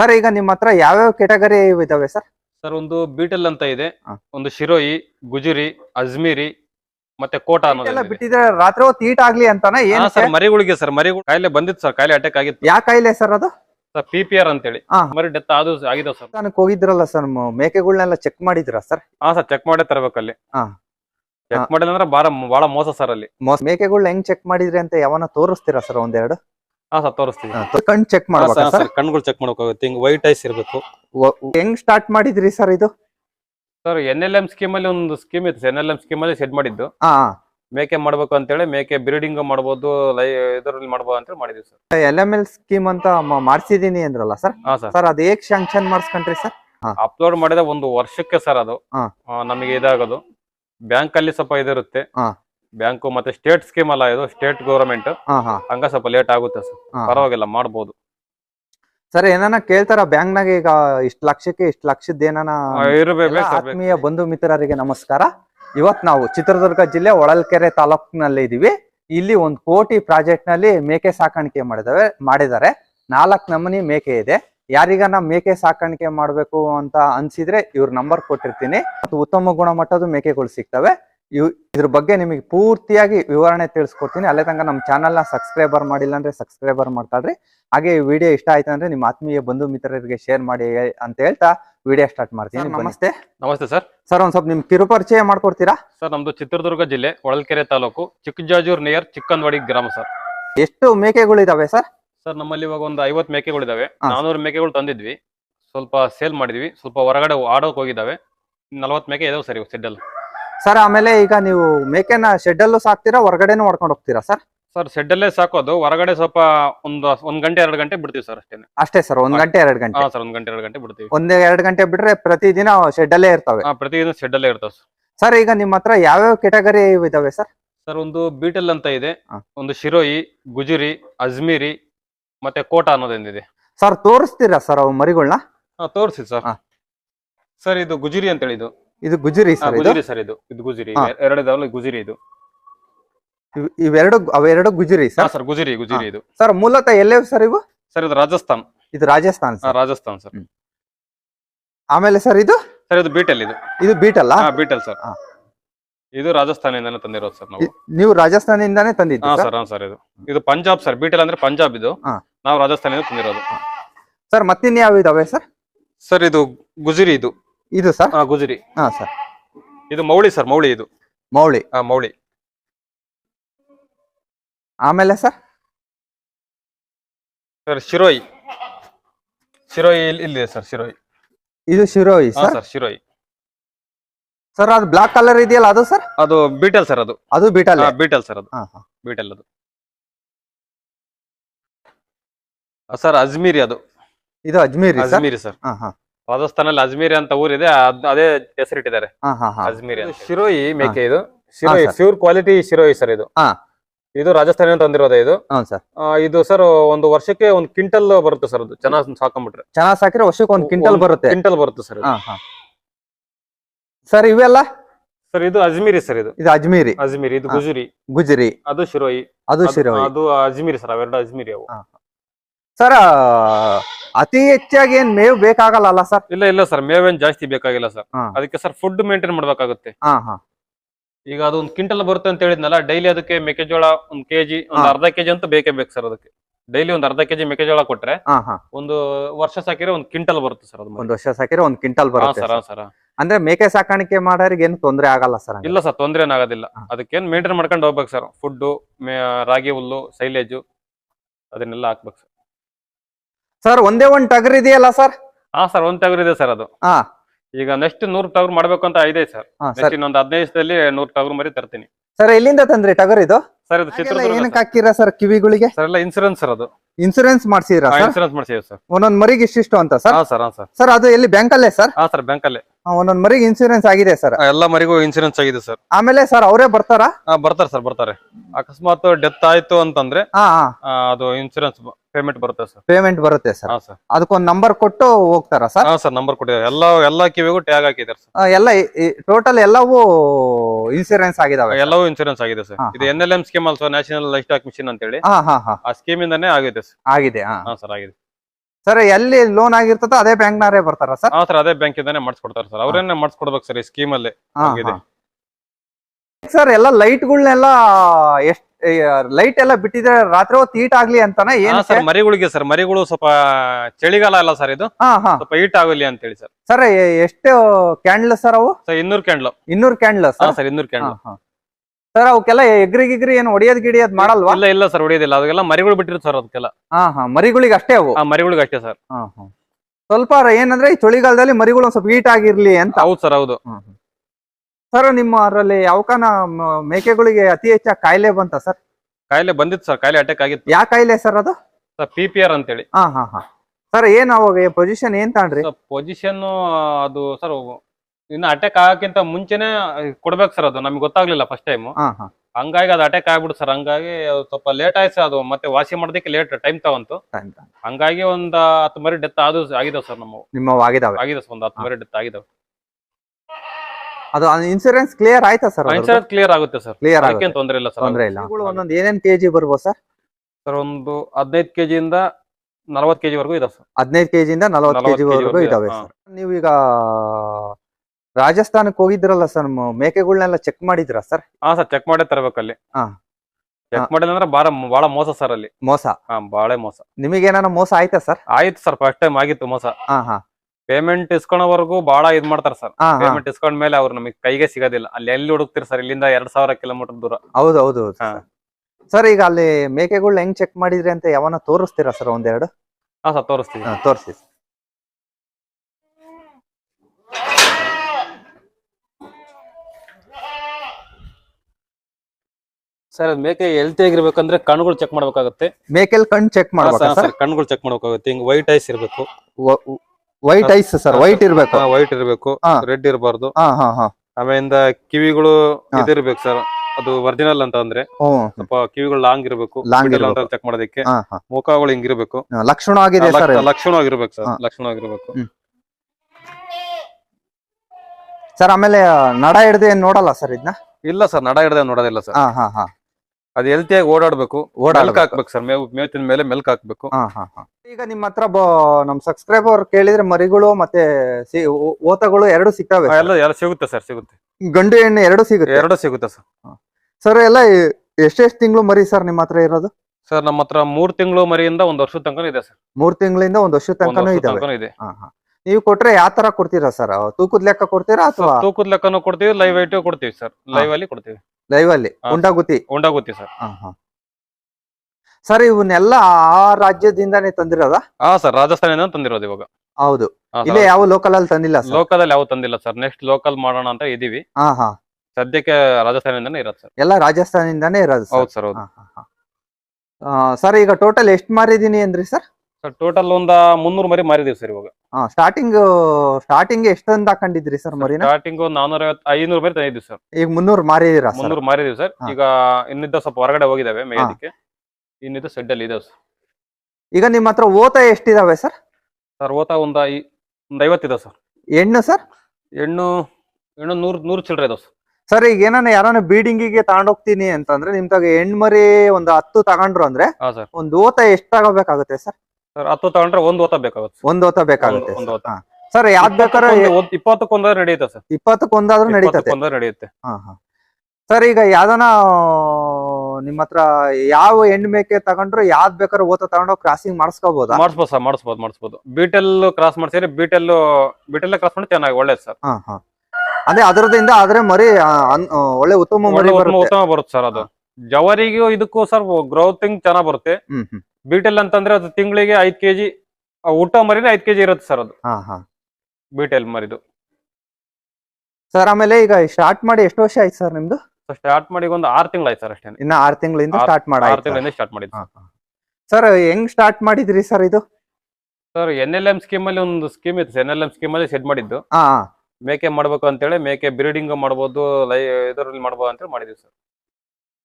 Sir ಈಗ ನಿಮ್ಮ ಹತ್ರ ಯಾವ್ಯಾವ ಕೆಟಗರಿ ಇದಾವೆ ಸರ್ ಸರ್ ಒಂದು ಬೀಟಲ್ ಅಂತ ಇದೆ. ಹಾ. ಒಂದು ಶಿರೋಯಿ ಗುಜುರಿ ಅಜ್ಮೀರಿ ಮತ್ತೆ ಕೋಟ ಎಲ್ಲ ಅನ್ನೋದು ಬಿಟ್ಟಿದ್ರೆ ರಾತ್ರಿ ಹೊತ್ತು ಈಟ್ ಆಗ್ಲಿ ಅಂತಾನೆ ಏನು ಸರ್ ಮರಿಗಳಿಗೆ ಸರ್ ಮರಿಗಳು ಕಾಯಿಲೆ ಬಂದಿತ್ತು ಸರ್ ಕಾಯಿಲೆ ಅಟ್ಯಾಕ್ ಆಗಿತ್ತು. ಯಾವ ಕಾಯಿಲೆ ಸರ್ ಅದು? ಸರ್ ಪಿ ಪಿ ಆರ್ ಅಂತೇಳಿ. ಹಾ. ಮರಿ ಡೆತ್ ಅದು ಆಗಿದೆ ಸರ್ ಸ್ಥಾನಕ್ಕೆ ಹೋಗಿದ್ರಲ್ಲ ಸರ್ ಮೇಕೆಗಳನ್ನೆಲ್ಲ ಚೆಕ್ ಮಾಡಿದ್ರ ಸರ್ ಹಾ ಸರ್ ಚೆಕ್ ಮಾಡೇ ತರಬೇಕಲ್ಲಿ ಹಾ. ಹಾ. ಚೆಕ್ ಮಾಡಿಲ್ಲ ಅಂದ್ರೆ ಬಾಳ ಬಹಳ ಮೋಸ ಸರ್ ಅಲ್ಲಿ. ಮೇಕೆಗಳನ್ನ ಹೆಂಗ್ ಚೆಕ್ ಮಾಡಿದ್ರಿ ಅಂತ ಯಾವನ ತೋರಿಸ್ತೀರಾ ಸರ್ ಒಂದೆರಡು? ಹಾ ಸರ್ ತೋರಿಸ್ತೀವಿ ಕಣ್ ಚೆಕ್ ಮಾಡ್ಬೇಕಾ ಸರ್ ಕಣ್ಗಳು ಚೆಕ್ ಮಾಡ್ಬೇಕಾಗುತ್ತೆ ಹಿಂಗ್ ವೈಟ್ ಐಸ್ ಇರಬೇಕು. ಹೆಂಗ್ ಸ್ಟಾರ್ಟ್ ಮಾಡಿದ್ರಿ ಸರ್ ಇದು? Sir N L M scheme ಅಲ್ಲಿ ಒಂದು ಸ್ಕೀಮ್ ಇತ್ತು ಎನ್ ಎಲ್ ಎಂ ಸ್ಕೀಮ್ ಅಲ್ಲಿ ಸೆಟ್ ಮಾಡಿದ್ದು. ಮೇಕೆ ಮಾಡ್ಬೇಕು ಅಂತೇಳಿ ಮೇಕೆ ಬ್ರೀಡಿಂಗ್ ಮಾಡಬಹುದು ಇದರಲ್ಲಿ ಮಾಡಬಹುದು ಅಂತ ಮಾಡಿದ್ವಿ sir. L M L scheme ಅಂತ ಮಾಡಿಸಿದೀನಿ ಅಂದ್ರಲ್ಲ ಸರ್? ಸರ್. ಅದ್ ಹೇಗ್ ಶಾಂಕ್ಷನ್ ಮಾಡಿಸ್ಕೊಂಡ್ರಿ ಸರ್? ಅಪ್ಲೋಡ್ ಮಾಡಿದ ಒಂದು ವರ್ಷಕ್ಕೆ ಸರ್ ಅದು. ನಮಗೆ ಇದಾಗೋದು. ಬ್ಯಾಂಕ್ ಅಲ್ಲಿ ಸ್ವಲ್ಪ ಇದಿರುತ್ತೆ. ಬ್ಯಾಂಕು ಮತ್ತೆ ಸ್ಟೇಟ್ ಸ್ಕೀಮ್ ಅಲ್ಲ ಇದು ಸ್ಟೇಟ್ ಗೌರ್ಮೆಂಟ್. ಹಾ ಹಾ. ಹಂಗ ಸ್ವಲ್ಪ ಲೇಟ್ ಆಗುತ್ತೆ ಸರ್. ಪರವಾಗಿಲ್ಲ ಮಾಡ್ಬೋದು. ಸರ್ ಏನಾನ ಕೇಳ್ತಾರ ಬ್ಯಾಂಕ್ ನಾಗ ಈಗ ಇಷ್ಟ ಲಕ್ಷಕ್ಕೆ ಇಷ್ಟ ಲಕ್ಷದ ಏನಾನ ಇರ್ಬೇಕು. ಆತ್ಮೀಯ ಬಂಧು ಮಿತ್ರರಿಗೆ ನಮಸ್ಕಾರ. ಇವತ್ ನಾವು ಚಿತ್ರದುರ್ಗ ಜಿಲ್ಲೆ ಹೊಳಲ್ಕೆರೆ ತಾಲೂಕಿನಲ್ಲಿ ಇದೀವಿ. ಇಲ್ಲಿ ಒಂದ್ ಕೋಟಿ ಪ್ರಾಜೆಕ್ಟ್ನಲ್ಲಿ ಮೇಕೆ ಸಾಕಾಣಿಕೆ ಮಾಡಿದವೆ ಮಾಡಿದ್ದಾರೆ. ನಾಲ್ಕು ನಮೂನಿ ಮೇಕೆ ಇದೆ. ಯಾರಿಗಾನ ಮೇಕೆ ಸಾಕಾಣಿಕೆ ಮಾಡಬೇಕು ಅಂತ ಅನ್ಸಿದ್ರೆ ಇವ್ರ ನಂಬರ್ ಕೊಟ್ಟಿರ್ತೀನಿ. ಮತ್ತು ಉತ್ತಮ ಗುಣಮಟ್ಟದ ಮೇಕೆಗಳು ಸಿಗ್ತವೆ. ಇವ್ ಇದ್ರ ಬಗ್ಗೆ ನಿಮಗೆ ಪೂರ್ತಿಯಾಗಿ ವಿವರಣೆ ತಿಳಿಸ್ಕೊಡ್ತೀನಿ. ಅಲ್ಲೇ ತನಕ ನಮ್ಮ ಚಾನಲ್ನ ಸಬ್ಸ್ಕ್ರೈಬರ್ ಮಾಡಿಲ್ಲ ಅಂದ್ರೆ ಸಬ್ಸ್ಕ್ರೈಬರ್ ಮಾಡ್ತಾಳ್ರಿ. ಹಾಗೆ ಈ ವಿಡಿಯೋ ಇಷ್ಟ ಆಯ್ತು ಅಂದ್ರೆ ನಿಮ್ಮ ಆತ್ಮೀಯ ಬಂಧು ಮಿತ್ರರಿಗೆ ಶೇರ್ ಮಾಡಿ ಅಂತ ಹೇಳ್ತಾ ವಿಡಿಯೋ ಸ್ಟಾರ್ಟ್ ಮಾಡ್ತೀನಿ. ನಮಸ್ತೆ. ನಮಸ್ತೆ ಸರ್. ಸರ್ ಒಂದ್ ಸ್ವಲ್ಪ ನಿಮ್ ಕಿರುಪರಿಚಯ ಮಾಡ್ಕೊಡ್ತೀರಾ? ಸರ್ ನಮ್ದು ಚಿತ್ರದುರ್ಗ ಜಿಲ್ಲೆ ಹೊಳಲ್ಕೆರೆ ತಾಲೂಕು ಚಿಕ್ಕಜಾಜೂರ್ ನಿಯರ್ ಚಿಕ್ಕನ್ವಾಡಿ ಗ್ರಾಮ ಸರ್. ಎಷ್ಟು ಮೇಕೆಗಳು ಇದಾವೆ ಸರ್? ಸರ್ ನಮ್ಮಲ್ಲಿ ಇವಾಗ ಒಂದು ಐವತ್ ಮೇಕೆಗಳು ಇದಾವೆ. ನಾನೂರು ಮೇಕೆಗಳು ತಂದಿದ್ವಿ. ಸ್ವಲ್ಪ ಸೇಲ್ ಮಾಡಿದ್ವಿ. ಸ್ವಲ್ಪ ಹೊರಗಡೆ ಆಡೋಕ್ ಹೋಗಿದಾವೆ ನಲವತ್ ಮೇಕೆ ಇದಾವೆ ಸರ್ ಇವಾಗ ಸೆಡ್ಡಲ್ ಸರ್ ಆಮೇಲೆ ಈಗ ನೀವು ಮೇಕೆನ ಶೆಡ್ ಅಲ್ಲೂ ಸಾಕ್ತೀರಾ ಹೊರಗಡೆನೂ ಮಾಡ್ಕೊಂಡು ಹೋಗ್ತೀರಾ ಸರ್ ಸರ್ ಸೆಡ್ಡಲ್ಲೇ ಸಾಕೋದು ಹೊರಗಡೆ ಸ್ವಲ್ಪ ಒಂದು ಒಂದ್ ಗಂಟೆ ಎರಡು ಗಂಟೆ ಬಿಡ್ತೀವಿ ಸರ್ ಅಷ್ಟೇ ಅಷ್ಟೇ ಸರ್ ಒಂದ್ ಗಂಟೆ ಎರಡು ಗಂಟೆ. ಸರ್ ಒಂದ್ ಗಂಟೆ ಎರಡು ಗಂಟೆ ಬಿಡ್ತೀವಿ. ಒಂದ್ ಎರಡು ಗಂಟೆ ಬಿಟ್ರೆ ಪ್ರತಿದಿನ ಶೆಡ್ ಅಲ್ಲೇ ಇರ್ತವೆ. ಹಾ ಪ್ರತಿದಿನ ಅಲ್ಲೇ ಇರ್ತಾವೆ ಸರ್ ಸರ್ ಈಗ ನಿಮ್ಮ ಹತ್ರ ಯಾವ್ಯಾವ ಕೆಟಗರಿ ಇದಾವೆ ಸರ್ ಸರ್ ಒಂದು ಬೀಟಲ್ ಅಂತ ಇದೆ ಹಾ. ಒಂದು ಶಿರೋಯಿ ಗುಜುರಿ ಅಜ್ಮೀರಿ ಮತ್ತೆ ಕೋಟ ಅನ್ನೋದೊಂದಿದೆ. ಸರ್ ತೋರಿಸ್ತೀರಾ ಸರ್ ಅವು ಮರಿಗಳನ್ನ ಹಾ ತೋರಿಸಿ ಸರ್ ಹಾ. ಸರ್ ಇದು ಗುಜುರಿ ಅಂತ ಹೇಳಿ ಇದು ಗುಜರಿ ಸರ್ ಇದು? ಗುಜುರಿ ಸರ್ ಇದು. ಇದು ಗುಜರಿ. ಎರಡು ಗುಜರಿ ಇದು. ಇವ್- ಇವೆರಡು ಅವೆರಡು ಗುಜರಿ ಸರ್? ಸರ್ ಗುಜರಿ ಗುಜರಿ ಇದು. ಸರ್ ಮೂಲತಃ ಎಲ್ಲೇ ಸರ್ ಇವು? ಸರ್ ಇದು ರಾಜಸ್ಥಾನ್. ಇದು ರಾಜಸ್ಥಾನ್ ಸರ್. ರಾಜಸ್ಥಾನ್ ಸರ್. ಆಮೇಲೆ ಸರ್ ಇದು? ಸರ್ ಇದು ಬೀಟಲ್ ಇದು. ಇದು ಬೀಟಲ್ ಹಾ ಬೀಟಲ್ ಸರ್. ಇದು ರಾಜಸ್ಥಾನಿಂದಾನೆ ತಂದಿರೋದು ಸರ್ ನಾವು. ನೀವು ರಾಜಸ್ಥಾನಿಂದಾನೇ ತಂದಿದ್ದೀರಾ ಸರ್? ಹಾ ಸರ್ ಇದು. ಇದು ಪಂಜಾಬ್ ಸರ್. ಬೀಟಲ್ ಅಂದ್ರೆ ಪಂಜಾಬ್ ಇದು. ನಾವು ರಾಜಸ್ಥಾನಿಂದ ತಂದಿರೋದು. ಸರ್ ಮತ್ತಿನ್ ಯಾವ ಇದಾವೆ ಸರ್? ಸರ್ ಇದು ಗುಜರಿ ಇದು. ಇದು ಸರ್? ಹಾ ಗುಜರಿ. ಹಾ ಸರ್. ಇದು ಮೌಳಿ ಸರ್ ಮೌಳಿ ಇದು. ಮೌಳಿ. ಹಾ ಮೌಳಿ. ಆಮೇಲೆ ಸರ್? ಸರ್ ಶಿರೋಯಿ. ಶಿರೋಯಿ ಇಲ್ಲಿ- ಇಲ್ಲಿದೆ ಸರ್ ಶಿರೋಯಿ. ಇದು ಶಿರೋಯಿ ಹಾ ಸರ್? ಸರ್ ಶಿರೋಯಿ. ಸರ್ ಅದು ಬ್ಲಾಕ್ ಕಲರ್ ಇದೆಯಲ್ಲ ಅದು ಸರ್? ಅದು ಬೀಟಲ್ ಸರ್ ಅದು. ಅದು ಬೀಟಲ್. ಹಾ ಬೀಟಲ್ ಸರ್ ಅದು. ಹಾ ಹಾ. ಬೀಟಲ್ ಅದು. ಸರ್ ಅಜ್ಮೀರಿ ಅದು. ಇದು ಅಜ್ಮೀರಿ ಸರ್? ಅಜ್ಮೀರಿ ಸರ್. ಹಾ ಹಾ. ರಾಜಸ್ಥಾನಲ್ಲಿ ಅಜ್ಮೀರಿ ಅಂತ ಊರಿದೆ ಅದ್- ಅದೇ ಹೆಸರಿಟ್ಟಿದ್ದಾರೆ. ಹಾ ಹಾ ಹಾ. ಅಜ್ಮೀರಿ ಅಂತ. ಶಿರೋಯಿ ಮೇಕೆ ಇದು. Sirohi. Pure quality Sirohi sir ಇದು. ಹಾ. ಇದು ರಾಜಸ್ಥಾನ ತಂದಿರೋದ ಇದು. ಹ್ಞೂ ಸರ್. ಆ, ಇದು ಸರ್ ಒಂದು ವರ್ಷಕ್ಕೆ ಒಂದು ಕ್ವಿಂಟಲ್ ಬರುತ್ತೆ ಸರ್ ಅದು. ಚೆನ್ನಾಗಿ ಸಾಕೊಂಡ್ಬಿಟ್ರೆ ಚೆನ್ನಾಗಿ ಸಾಕಿದ್ರೆ ವರ್ಷಕ್ಕೆ ಒಂದ್ ಕ್ವಿಂಟಲ್ ಬರುತ್ತೆ. ಕ್ವಿಂಟಲ್ ಬರುತ್ತೆ ಸರ್ ಹಾ ಹಾ. ಸರ್ ಇವೆಲ್ಲ? ಸರ್ ಇದು ಅಜ್ಮೀರಿ ಸರ್ ಇದು. ಇದು ಅಜ್ಮೀರಿ. ಅಜ್ಮೀರಿ ಇದು ಗುಜರಿ ಗುಜುರಿ. ಗುಜರಿ. ಅದು ಶಿರೋಯಿ. ಅದು ಅದು- ಶಿರೋಯಿ. ಅದು ಅಜ್ಮೀರಿ ಸರ್ ಅವೆರಡು ಅಜ್ಮೀರಿ ಅವು. ಸರ್ ಅತಿ ಹೆಚ್ಚಾಗಿ ಏನ್ ಮೇವು ಬೇಕಾಗಲ್ಲ ಸರ್? ಇಲ್ಲ ಇಲ್ಲ ಸರ್ ಮೇವೇನ್ ಜಾಸ್ತಿ ಬೇಕಾಗಿಲ್ಲ ಸರ್. ಹಾ. ಅದಕ್ಕೆ ಸರ್ ಫುಡ್ ಮೇಂಟೈನ್ ಮಾಡ್ಬೇಕಾಗುತ್ತೆ. ಹಾ ಹಾ. ಈಗ ಅದು ಒಂದು ಕ್ವಿಂಟಲ್ ಬರುತ್ತೆ ಅಂತ ಹೇಳಿದ್ನಲ್ಲ ಡೈಲಿ ಅದಕ್ಕೆ ಮೆಕ್ಕೆಜೋಳ ಒಂದ್ ಕೆಜಿ ಒಂದ್ ಹಾ. ಅರ್ಧ ಕೆಜಿ ಅಂತ ಬೇಕೇ ಬೇಕು ಸರ್ ಅದಕ್ಕೆ. ಡೈಲಿ ಒಂದ್ ಅರ್ಧ ಕೆಜಿ ಮೆಕ್ಕೆಜೋಳ ಕೊಟ್ರೆ ಹಾ ಹಾ. ಒಂದು ವರ್ಷ ಸಾಕಿದ್ರೆ ಒಂದ್ ಕ್ವಿಂಟಲ್ ಬರುತ್ತೆ ಸರ್ ಅದು ಒಂದ್ ವರ್ಷ ಸಾಕಿದ್ರೆ ಒಂದ್ ಕ್ವಿಂಟಲ್ ಹಾ ಬರುತ್ತೆ. ಸರ್ ಅಂದ್ರೆ ಮೇಕೆ ಸಾಕಾಣಿಕೆ ಮಾಡೋರಿಗೆ ಏನು ತೊಂದ್ರೆ ಆಗಲ್ಲ ಸರ್ ಇಲ್ಲ ಸರ್ ತೊಂದ್ರೆ ಏನಾಗೋದಿಲ್ಲ ಅದಕ್ಕೆ ಅದಕ್ಕೇನ್ ಮೇಂಟೈನ್ ಮಾಡ್ಕೊಂಡು ಹೋಗ್ಬೇಕು ಸರ್ ಫುಡ್ ರಾಗಿ ಹುಲ್ಲು ಸೈಲೇಜು ಅದನ್ನೆಲ್ಲ ಹಾಕ್ಬೇಕು ಸರ್. ಸರ್ ಒಂದೇ ಒಂದ್ ಟಗರ್ ಇದೆಯಲ್ಲ ಸರ್ ಹಾ ಸರ್ ಒಂದ್ ಟಗರ್ ಇದೆ ಸರ್ ಅದು. ಹಾ. ಈಗ ನೆಕ್ಸ್ಟ್ ನೂರ್ ಟಗರ್ ಮಾಡ್ಬೇಕು ಅಂತ ಇದೆ ಸರ್ ಹಾ ನೆಕ್ಸ್ಟ್ ಇನ್ನೊಂದ್ ಹದಿನೈದು ದಿವಸದಲ್ಲಿ ನೂರ್ ಟಗರ್ ಮರಿ ತರ್ತೀನಿ. ಸರ್ ಎಲ್ಲಿಂದ ತಂದ್ರಿ ಟಗರ್ ಇದು? ಸರ್ ಇದು ಹಾಗೆಲ್ಲ ಚಿತ್ರದುರ್ಗ ಏನಕ್ಕೆ ಹಾಕಿರ ಸರ್ ಕಿವಿಗಳಿಗೆ? ಸರ್ ಎಲ್ಲ ಇನ್ಸೂರೆನ್ಸ್ ಸರ್ ಅದು. ಇನ್ಸೂರೆನ್ಸ್ ಮಾಡ್ಸಿದ್ರ ಸರ್ ಇನ್ಸೂರೆನ್ಸ್ ಮಾಡ್ಸೀವಿ ಸರ್ ಒಂದೊಂದ್ ಮರಿಗೆ ಇಷ್ಟಿಷ್ಟು ಅಂತ ಸರ್ ಹಾ ಸರ್ ಹಾ ಸರ್ ಸರ್ ಅದು ಎಲ್ಲಿ ಬ್ಯಾಂಕ್ ಅಲ್ಲೇ ಸರ್ ಹಾ ಸರ್ ಬ್ಯಾಂಕಲ್ಲೇ. ಒಂದೊಂದ್ ಮರಿಗೆ ಇನ್ಸೂರೆನ್ಸ್ ಆಗಿದೆ ಸರ್ ಎಲ್ಲ ಮರಿಗೂ ಇನ್ಸೂರೆನ್ಸ್ ಆಗಿದೆ ಸರ್ ಆಮೇಲೆ ಸರ್ ಅವರೇ ಬರ್ತಾರಾ? ಹಾ ಬರ್ತಾರೆ ಸರ್ ಬರ್ತಾರೆ. ಅಕಸ್ಮಾತ್ ಡೆತ್ ಆಯ್ತು ಅಂತಂದ್ರೆ ಹಾ ಹಾ. ಆ, ಅದು ಇನ್ಸೂರೆನ್ಸ್ ಪೇಮೆಂಟ್ ಬರುತ್ತೆ ಸರ್ ಪೇಮೆಂಟ್ ಬರುತ್ತೆ ಸರ್ ಹಾ ಸರ್ ಅದಕ್ಕೊಂದ್ ನಂಬರ್ ಕೊಟ್ಟು ಹೋಗ್ತಾರಾ ಸರ್ ಹಾ ಸರ್ ನಂಬರ್ ಕೊಟ್ಟಿದ್ದಾರೆ. ಎಲ್ಲ ಎಲ್ಲಾ ಕಿವಿಗೂ ಟ್ಯಾಗ್ ಹಾಕಿದ್ದಾರೆ ಸರ್ ಆ, ಎಲ್ಲ ಟೋಟಲ್ ಎಲ್ಲವೂ ಇನ್ಸೂರೆನ್ಸ್ ಆಗಿದಾವೆ ಎಲ್ಲವೂ ಇನ್ಸೂರೆನ್ಸ್ ಆಗಿದೆ ಸರ್ ಹಾ, ಇದು N L M scheme also national livestock mission ಅಂತ ಹೇಳಿ ಹಾ ಹಾ ಹಾ. ಆ ಸ್ಕೀಮ್ ಇಂದಾನೆ ಆಗಿದೆ ಸರ್ ಆಗಿದೆ ಹಾ. ಹಾ ಸರ್ ಆಗಿದೆ. ಸರ್ ಎಲ್ಲಿ ಲೋನ್ ಆಗಿರ್ತದ ಅದೇ ಬ್ಯಾಂಕ್ನಾರೇ ಬರ್ತಾರ ಸರ್ ಹಾ ಸರ್ ಅದೇ ಬ್ಯಾಂಕ್ ಇಂದಾನೆ ಮಾಡಿಸ್ಕೊಡ್ತಾರೆ ಸರ್ ಅವ್ರೇನೆ ಮಾಡಿಸ್ಕೊಡ್ಬೇಕು ಸರ್ ಈ ಸ್ಕೀಮ್ ಅಲ್ಲಿ. ಸರ್ ಎಲ್ಲ ಲೈಟ್ಗಳನ್ನೆಲ್ಲ ಎಷ್ಟ್ ಲೈಟ್ ಎಲ್ಲ ಬಿಟ್ಟಿದ್ರೆ ರಾತ್ರಿ ಹೊತ್ತು ಹೀಟ್ ಆಗ್ಲಿ ಅಂತಾನೆ ಏನ್ ಸರ್ ಮರಿಗಳಿಗೆ ಸರ್ ಮರಿಗಳು ಸ್ವಲ್ಪ ಚಳಿಗಾಲ ಅಲ್ಲ ಸರ್ ಇದು. ಹಾ ಹಾ. ಸ್ವಲ್ಪ ಹೀಟ್ ಆಗಲಿ ಅಂತ ಹೇಳಿ ಸರ್ ಸರ್ ಎಷ್ಟು ಕ್ಯಾಂಡ್ಲ್ ಸರ್ ಅವು? ಸರ್ ಇನ್ನೂರು ಕ್ಯಾಂಡ್ಲು ಇನ್ನೂರ್ ಕ್ಯಾಂಡ್ಲ್ ಸರ್? ಇನ್ನೂರ್ ಕ್ಯಾಂಡ್ಲ್ ಸರ್ ಅವಕ್ಕೆಲ್ಲ ಎಗ್ರಿ ಗಿಗ್ರಿ ಏನ್ ಹೊಡಿಯೋದ್ ಗಿಡಿಯೋದ್ ಮಾಡಲ್ವಾ? ಇಲ್ಲ ಇಲ್ಲ ಸರ್ ಹೊಡಿಯೋದಿಲ್ಲ ಅದಕ್ಕೆಲ್ಲ ಮರಿಗಳು ಬಿಟ್ಟಿರುತ್ತೆ ಸರ್ ಅದಕ್ಕೆಲ್ಲ. ಹಾ ಹಾ. ಮರಿಗಳಿಗೆ ಅಷ್ಟೇ ಅವು? ಮರಿಗಳಿಗೆ ಅಷ್ಟೇ ಸರ್. ಹಾ ಹಾ. ಸ್ವಲ್ಪ ಏನಂದ್ರೆ ಈ ಚಳಿಗಾಲದಲ್ಲಿ ಮರಿಗಳು ಸ್ವಲ್ಪ ಹೀಟ್ ಆಗಿರ್ಲಿ ಅಂತ? ಹೌದು ಸರ್ ಹೌದು. ಸರ್ ನಿಮ್ಮ ಅದರಲ್ಲಿ ಯಾವಕಾನ ಮೇಕೆಗಳಿಗೆ ಅತಿ ಹೆಚ್ಚಾಗಿ ಕಾಯಿಲೆ ಬಂತ ಸರ್? ಕಾಯಿಲೆ ಬಂದಿತ್ತು ಸರ್ ಕಾಯಿಲೆ ಅಟ್ಯಾಕ್ ಆಗಿತ್ತು. ಯಾವ ಕಾಯಿಲೆ ಸರ್ ಅದು? ಸರ್ ಪಿ ಪಿ ಆರ್ ಅಂತೇಳಿ. ಹಾ ಹಾ ಹಾ. ಸರ್ ಏನ್ ಅವಾಗ ಪೊಸಿಷನ್ ಏನ್ ತಾಂಡ್ರಿ ಪೊಸಿಷನ್ ಅದು ಸರ್ ಇನ್ನು ಅಟ್ಯಾಕ್ ಆಗಕ್ಕಿಂತ ಮುಂಚೆನೆ ಕೊಡ್ಬೇಕು ಸರ್ ಅದು ನಮ್ಗೆ ಗೊತ್ತಾಗ್ಲಿಲ್ಲ ಫಸ್ಟ್ ಟೈಮ್ ಹಾ ಹಾ. ಹಂಗಾಗಿ ಅದು ಅಟ್ಯಾಕ್ ಆಗ್ಬಿಡ್ತು ಸರ್ ಹಂಗಾಗಿ ಅದು ಸ್ವಲ್ಪ ಲೇಟ್ ಆಯ್ತು ಅದು ಮತ್ತೆ ವಾಸಿ ಮಾಡೋದಕ್ಕೆ ಲೇಟ್ ಟೈಮ್ ತಗೊಂತು. ಹಂಗಾಗಿ ಒಂದ್ ಹತ್ತು ಮರಿ ಡೆತ್ ಆದ ಆಗಿದಾವ್ ಸರ್ ನಮ್ಮ ನಿಮ್ಮವ್ ಆಗಿದಾವೆ. ಆಗಿದೆ ಸರ್ ಒಂದ್ ಹತ್ತು ಮರಿ ಡೆತ್ ಆಗಿದಾವ್ ಅದು ಇನ್ಶೂರೆನ್ಸ್ ಕ್ಲಿಯರ್ ಆಯ್ತಾ ಸರ್ ಇನ್ಶೂರೆನ್ಸ್ ಕ್ಲಿಯರ್ ಆಗುತ್ತೆ ಸರ್ ಕ್ಲಿಯರ್ ಆಗುತ್ತೆ. ತೊಂದ್ರೆ ಇಲ್ಲ ಸರ್ ತೊಂದ್ರೆ ಇಲ್ಲ. ಒಂದೊಂದು ಏನೇನ್ ಕೆಜಿ ಬರ್ಬೋದು ಸರ್ ಸರ್ ಒಂದು ಹದಿನೈದು ಇಂದ ನಲವತ್ತು ಕೆಜಿ ವರೆಗೂ ಇದೆ ಸರ್ ಹದಿನೈದು ಕೆಜಿಯಿಂದ ನಲವತ್ತು 40 ಕೆಜಿ ವರೆಗೂ ಇದಾವೆ ಸರ್ ಸರ್ ನೀವೀಗ ರಾಜಸ್ಥಾನಕ್ಕೆ ಹೋಗಿದ್ರಲ್ಲ ಸರ್ ಮೇಕೆಗಳನ್ನೆಲ್ಲ ಚೆಕ್ ಮಾಡಿದ್ರಾ ಸರ್ ಹಾ ಸರ್ ಚೆಕ್ ಮಾಡೇ ತರಬೇಕಲ್ಲಿ ಹಾ. ಚೆಕ್ ಮಾಡಿಲ್ಲ ಅಂದ್ರೆ ಬಾಳ ಬಹಳ ಮೋಸ ಸರ್ ಅಲ್ಲಿ. ಮೋಸ? ಹಾ ಬಾಳೆ ಮೋಸ. ಏನಾರ ಮೋಸ ಆಯ್ತಾ ಸರ್ ಆಯ್ತು ಸರ್ ಫಸ್ಟ್ ಟೈಮ್ ಆಗಿತ್ತು ಮೋಸ. ಹಾ ಹಾ. ಪೇಮೆಂಟ್ ಇಸ್ಕೊಳೋವರೆಗೂ ಬಹಳ ಇದ್ ಮಾಡ್ತಾರೆ ಸರ್. ಹಾ ಹಾ. ಪೇಮೆಂಟ್ ಇಸ್ಕೊಂಡ್ ಮೇಲೆ ಅವ್ರು ನಮಗೆ ಕೈಗೆ ಸಿಗೋದಿಲ್ಲ. ಅಲ್ಲಿ ಎಲ್ಲಿ ಹುಡುಕ್ತಿರ್ ಸರ್? ಇಲ್ಲಿಂದ ಎರಡ್ ಸಾವಿರ ಕಿಲೋಮೀಟರ್ ದೂರ. ಹೌದು ಹೌದು ಹೌದು ಹಾ. ಸರ್. ಈಗ ಅಲ್ಲಿ ಮೇಕೆಗಳು ಹೆಂಗ್ ಚೆಕ್ ಮಾಡಿದ್ರಿ ಅಂತ ಯಾವನ ತೋರಿಸ್ತೀರಾ ಸರ್ ಒಂದೆರಡು? ಹಾ ಸರ್ ತೋರಿಸ್ತೀವಿ. ಹಾ, ತೋರಿಸಿ. ಸರ್ ಮೇಕೆ ಹೆಲ್ತಿ ಆಗಿರ್ಬೇಕಂದ್ರೆ ಕಣ್ಣುಗಳು ಚೆಕ್ ಮಾಡ್ಬೇಕಾಗುತ್ತೆ. ಮೇಕೆಲ್ ಕಣ್ ಚೆಕ್ ಮಾಡ್ಬೇಕಾ ಸರ್? ಕಣ್ಣುಗಳು ಚೆಕ್ ಮಾಡ್ಬೇಕಾಗುತ್ತೆ. ಹಿಂಗ್ ವೈಟ್ ಐಸ್ ಇರ್ಬೇಕು. ವೈಟ್ ಐಸ್ ಸರ್ ವೈಟ್ ಇರ್ಬೇಕು. ವೈಟ್ ಇರ್ಬೇಕು. ರೆಡ್ ಇರಬಾರ್ದು. ಆಮೇಲಿಂದ ಕಿವಿಗಳು. ಇದಿರ್ಬೇಕು ಸರ್. ಅದು ಒರಿಜಿನಲ್ ಅಂತ ಅಂದ್ರೆ. ಸ್ವಲ್ಪ ಕಿವಿಗಳು ಲಾಂಗ್ ಇರಬೇಕು. ಲಾಂಗ್ ಅಂತ ಚೆಕ್ ಮಾಡೋದಕ್ಕೆ. ಮುಖಗಳು ಹಿಂಗಿರ್ಬೇಕು. ಹಾ, ಲಕ್ಷಣ ಆಗಿದೆ ಸರ್. ಲಕ್ಷಣವಾಗಿರ್ಬೇಕು ಸರ್. ಹಾ. ಲಕ್ಷಣವಾಗಿರ್ಬೇಕು ಸರ್ ಆಮೇಲೆ ನಡ ಹಿಡ್ದೆ ನೋಡಲ್ಲ ಸರ್ ಇದನ್ನ ಇಲ್ಲ ಸರ್ ನಡ ಹಿಡ್ದೆ ನೋಡೋದಿಲ್ಲ ಸರ್. ಹಾ ಹಾ ಹಾ. ಅದು ಹೆಲ್ತಿಯಾಗಿ ಓಡಾಡ್ಬೇಕು ಓಡಾಡ್ಬೇಕು. ಮೆಲ್ಕ್ ಹಾಕ್ಬೇಕು ಸರ್ ಮೇವು ಮೇವು ತಿಂದ ಮೇಲೆ ಮೆಲ್ಕ್ ಹಾಕ್ಬೇಕು. ಹಾ ಹಾ ಹಾ. ಈಗ ನಿಮ್ಮ ಹತ್ರ ಬ- ನಮ್ ಸಬ್ಸ್ಕ್ರೈಬರ್ ಕೇಳಿದ್ರೆ ಮರಿಗಳು ಮತ್ತೆ ಸಿ- ಓ- ಓತಗಳು ಎರಡು ಸಿಗ್ತವೆ ಹಾ, ಎಲ್ಲ ಎಲ್ಲ ಸಿಗುತ್ತೆ ಸರ್ ಸಿಗುತ್ತೆ. ಗಂಡು ಹೆಣ್ಣು ಎರಡು ಸಿಗುತ್ತೆ? ಎರಡು ಸಿಗುತ್ತೆ ಸರ್ ಸರ್ ಎಲ್ಲ ಎ- ಎಷ್ಟೆಷ್ಟು ತಿಂಗಳು ಮರಿ ಸರ್ ನಿಮ್ಮ ಹತ್ರ ಇರೋದು? ಸರ್ ನಮ್ಮ ಹತ್ರ ಮೂರ್ ತಿಂಗಳು ಮರಿಯಿಂದ ಒಂದ್ ವರ್ಷದ ತನಕ ಇದೆ ಸರ್ ಮೂರ್ ತಿಂಗಳಿಂದ ಒಂದ್ ತನಕನೂ ವರ್ಷದ ಇದಾವೆ. ತನಕನೂ ಇದೆ. ಹಾ ಹಾ. ನೀವು ಕೊಟ್ರೆ ಯಾವ ತರ ಕೊಡ್ತೀರಾ ಸರ್ ತೂಕದ ಲೆಕ್ಕ ಕೊಡ್ತೀರಾ ಅಥವಾ? ತೂಕದ ಲೆಕ್ಕನೂ ಕೊಡ್ತೀವಿ ಲೈವ್ ವೈಟ್ ಕೊಡ್ತೀವಿ ಸರ್ ಲೈವ್ ಅಲ್ಲಿ ಕೊಡ್ತೀವಿ. ಲೈವ್ ಉಂಡಾಗುತ್ತಿ ಉಂಡಾಗುತ್ತಿ ಸರ್. ಸರ್ ಇವನ್ನೆಲ್ಲ ಆ ರಾಜ್ಯದಿಂದಾನೇ ತಂದಿರೋದ? ಹಾ ಸರ್ ರಾಜಸ್ಥಾನದಿಂದ ತಂದಿರೋದು ಇವಾಗ. ಹೌದು. ಇಲ್ಲೇ ಯಾವ ಲೋಕಲ್ ಅಲ್ಲಿ ತಂದಿಲ್ಲ ಲೋಕಲ್ ಅಲ್ಲಿ ಯಾವ ತಂದಿಲ್ಲ ಸರ್. ನೆಕ್ಸ್ಟ್ ಲೋಕಲ್ ಮಾಡೋಣ ಅಂತ ಇದೀವಿ ಹಾ ಹಾ. ಸದ್ಯಕ್ಕೆ ರಾಜಸ್ಥಾನದಿಂದನೇ ಇರೋದು ಸರ್. ಎಲ್ಲ ರಾಜಸ್ಥಾನದಿಂದಾನೇ ಇರೋದು ಹೌದು ಸರ್ ಹೌದು. ಸರ್ ಈಗ ಟೋಟಲ್ ಎಷ್ಟು ಮಾರಿದೀನಿ ಅಂದ್ರಿ ಸರ್? ಸರ್ ಟೋಟಲ್ ಒಂದ ಮುನ್ನೂರು ಮರಿ ಮಾರಿದೀವಿ ಸರ್ ಇವಾಗ. ಸ್ಟಾರ್ಟಿಂಗ್ ಸ್ಟಾರ್ಟಿಂಗ್ ಎಷ್ಟೊಂದ್ ಹಾಕೊಂಡಿದ್ರಿ ಸರ್ ಮರಿನ? ಸ್ಟಾರ್ಟಿಂಗ್ ನಾನೂರ ಐನೂರು ಮರಿ ತಂದಿದ್ವಿ ಸರ್. ಈಗ ಮುನ್ನೂರು ಮಾರಿದೀರಾ ಸರ್? ಮುನ್ನೂರು ಮಾರಿದೀವಿ ಸರ್. ಈಗ ಇನ್ನಿದ್ದ ಸ್ವಲ್ಪ ಹೊರಗಡೆ ಹೋಗಿದಾವೆ ಮೇಯೋದಕ್ಕೆ ಇನ್ನಿದ್ದ ಸೆಡ್ ಅಲ್ಲಿ ಇದಾವೆ ಸರ್. ಈಗ ನಿಮ್ಮ ಹತ್ರ ಓತ ಎಷ್ಟಿದಾವೆ ಸರ್? ಸರ್ ಓತ ಒಂದ ಒಂದ್ ಐವತ್ತಿದಾವ ಸರ್. ಹೆಣ್ಣು ಸರ್? ಹೆಣ್ಣು ಹೆಣ್ಣು ನೂರ್ ನೂರ್ ಚಿಲ್ಲರೆ ಇದಾವೆ ಸರ್. ಸರ್ ಈಗ ಏನಾನ ಯಾರನ್ನ ಬೀಡಿಂಗಿಗೆ ತಗೊಂಡೋಗ್ತೀನಿ ಅಂತಂದ್ರೆ ನಿಮ್ ತಗ ಒಂದ್ ಮರಿ ಒಂದು ಹತ್ತು ತಗೊಂಡ್ರು ಅಂದ್ರೆ ಒಂದ್ ಸರ್. ಒಂದು ಓತ ಎಷ್ಟು ತಗೋಬೇಕಾಗುತ್ತೆ ಸರ್ ಸರ್? ಹತ್ತು ತಗೊಂಡ್ರೆ ಒಂದು ಓತ ಬೇಕಾಗುತ್ತೆ ಸರ್. ಒಂದ್ ಓತ ಬೇಕಾಗುತ್ತೆ ಒಂದು ಓತ ಸರ್ ಯಾವ್ದ್ ಬೇಕಾದ್ರೆ ಇಪ್ಪತ್ತಕ್ಕೊಂದಾದ್ರೂ ನಡೆಯುತ್ತೆ ಸರ್. ಇಪ್ಪತ್ತಕ್ಕೊಂದಾದ್ರೂ ನಡೀತದೆ ನಡೆಯುತ್ತೆ. ಹಾ ಹಾ. ಸರ್ ಈಗ ಯಾವ್ದನ ನಿಮ್ಮ ಹತ್ರ ಯಾವ ಹೆಣ್ಣು ಮೇಕೆ ತಗೊಂಡ್ರು ಯಾವ್ದ್ ಬೇಕಾದ್ರೆ ಓತ ತಗೊಂಡು ಕ್ರಾಸಿಂಗ್ ಮಾಡಿಸ್ಕೋಬಹುದಾ ಮಾಡಿಸ್ಬೋದು ಸರ್ ಮಾಡಿಸ್ಬೋದು ಮಾಡಿಸ್ಬೋದು. ಬಿಟೆಲ್ ಕ್ರಾಸ್ ಮಾಡಿಸಿದ್ರೆ ಬಿಟೆಲ್ ಬಿಟೆಲ್ ಕ್ರಾಸ್ ಮಾಡಿ ಚೆನ್ನಾಗಿ ಒಳ್ಳೇದು ಸರ್. ಹಾ ಹಾ. ಅದೇ ಅದರದಿಂದ ಆದ್ರೆ ಮರಿ ಒಳ್ಳೆ ಉತ್ತಮ ಮರಿ ಉತ್ತಮ ಬರುತ್ತೆ. ಉತ್ತಮ ಬರುತ್ತೆ ಸರ್ ಅದು. ಜವರಿಗೂ ಇದಕ್ಕೂ ಸರ್ ಗ್ರೋತಿಂಗ್ ಚೆನ್ನಾಗ್ ಬರುತ್ತೆ. ಹ್ಮ್ ಹ್ಮ್. ಬಿಟೆಲ್ ಅಂತಂದ್ರೆ ಅದು ತಿಂಗಳಿಗೆ ಐದ್ ಕೆಜಿ ಊಟ ಮರಿನ ಐದ್ ಕೆಜಿ ಇರುತ್ತೆ ಸರ್ ಅದು. ಹಾ ಹಾ. ಬಿಟೆಲ್ ಮರಿದು. ಸರ್ ಆಮೇಲೆ ಈಗ ಸ್ಟಾರ್ಟ್ ಮಾಡಿ ಎಷ್ಟು ವರ್ಷ ಆಯ್ತು ಸರ್ ನಿಮ್ದು? ಸ್ಟಾರ್ಟ್ ಮಾಡಿ ಒಂದು ಆರ್ ತಿಂಗಳಾಯ್ತು ಸರ್ ಅಷ್ಟೇ ಇನ್ನ ಆರ್ ತಿಂಗಳಿಂದ ಸ್ಟಾರ್ಟ್ ಮಾಡಿ ಆರ್ ತಿಂಗಳಿಂದ ಸ್ಟಾರ್ಟ್ ಮಾಡಿದ್ದು ಸರ್. ಹೆಂಗ್ ಸ್ಟಾರ್ಟ್ ಮಾಡಿದ್ರಿ ಸರ್ ಇದು? Sir N L M scheme ಅಲ್ಲಿ ಒಂದು ಸ್ಕೀಮ್ ಇತ್ತು ಎನ್ ಎಲ್ ಎಂ ಸ್ಕೀಮ್ ಅಲ್ಲಿ ಸೆಟ್ ಮಾಡಿದ್ದು. ಹಾ ಮೇಕೆ ಮಾಡ್ಬೇಕು ಅಂತೇಳಿ ಮೇಕೆ ಬ್ರೀಡಿಂಗ್ ಮಾಡ್ಬೋದು ಲೈ ಇದರಲ್ಲಿ ಮಾಡ್ಬೋದು ಅಂತೇಳಿ ಮಾಡಿದೀವಿ ಸರ್.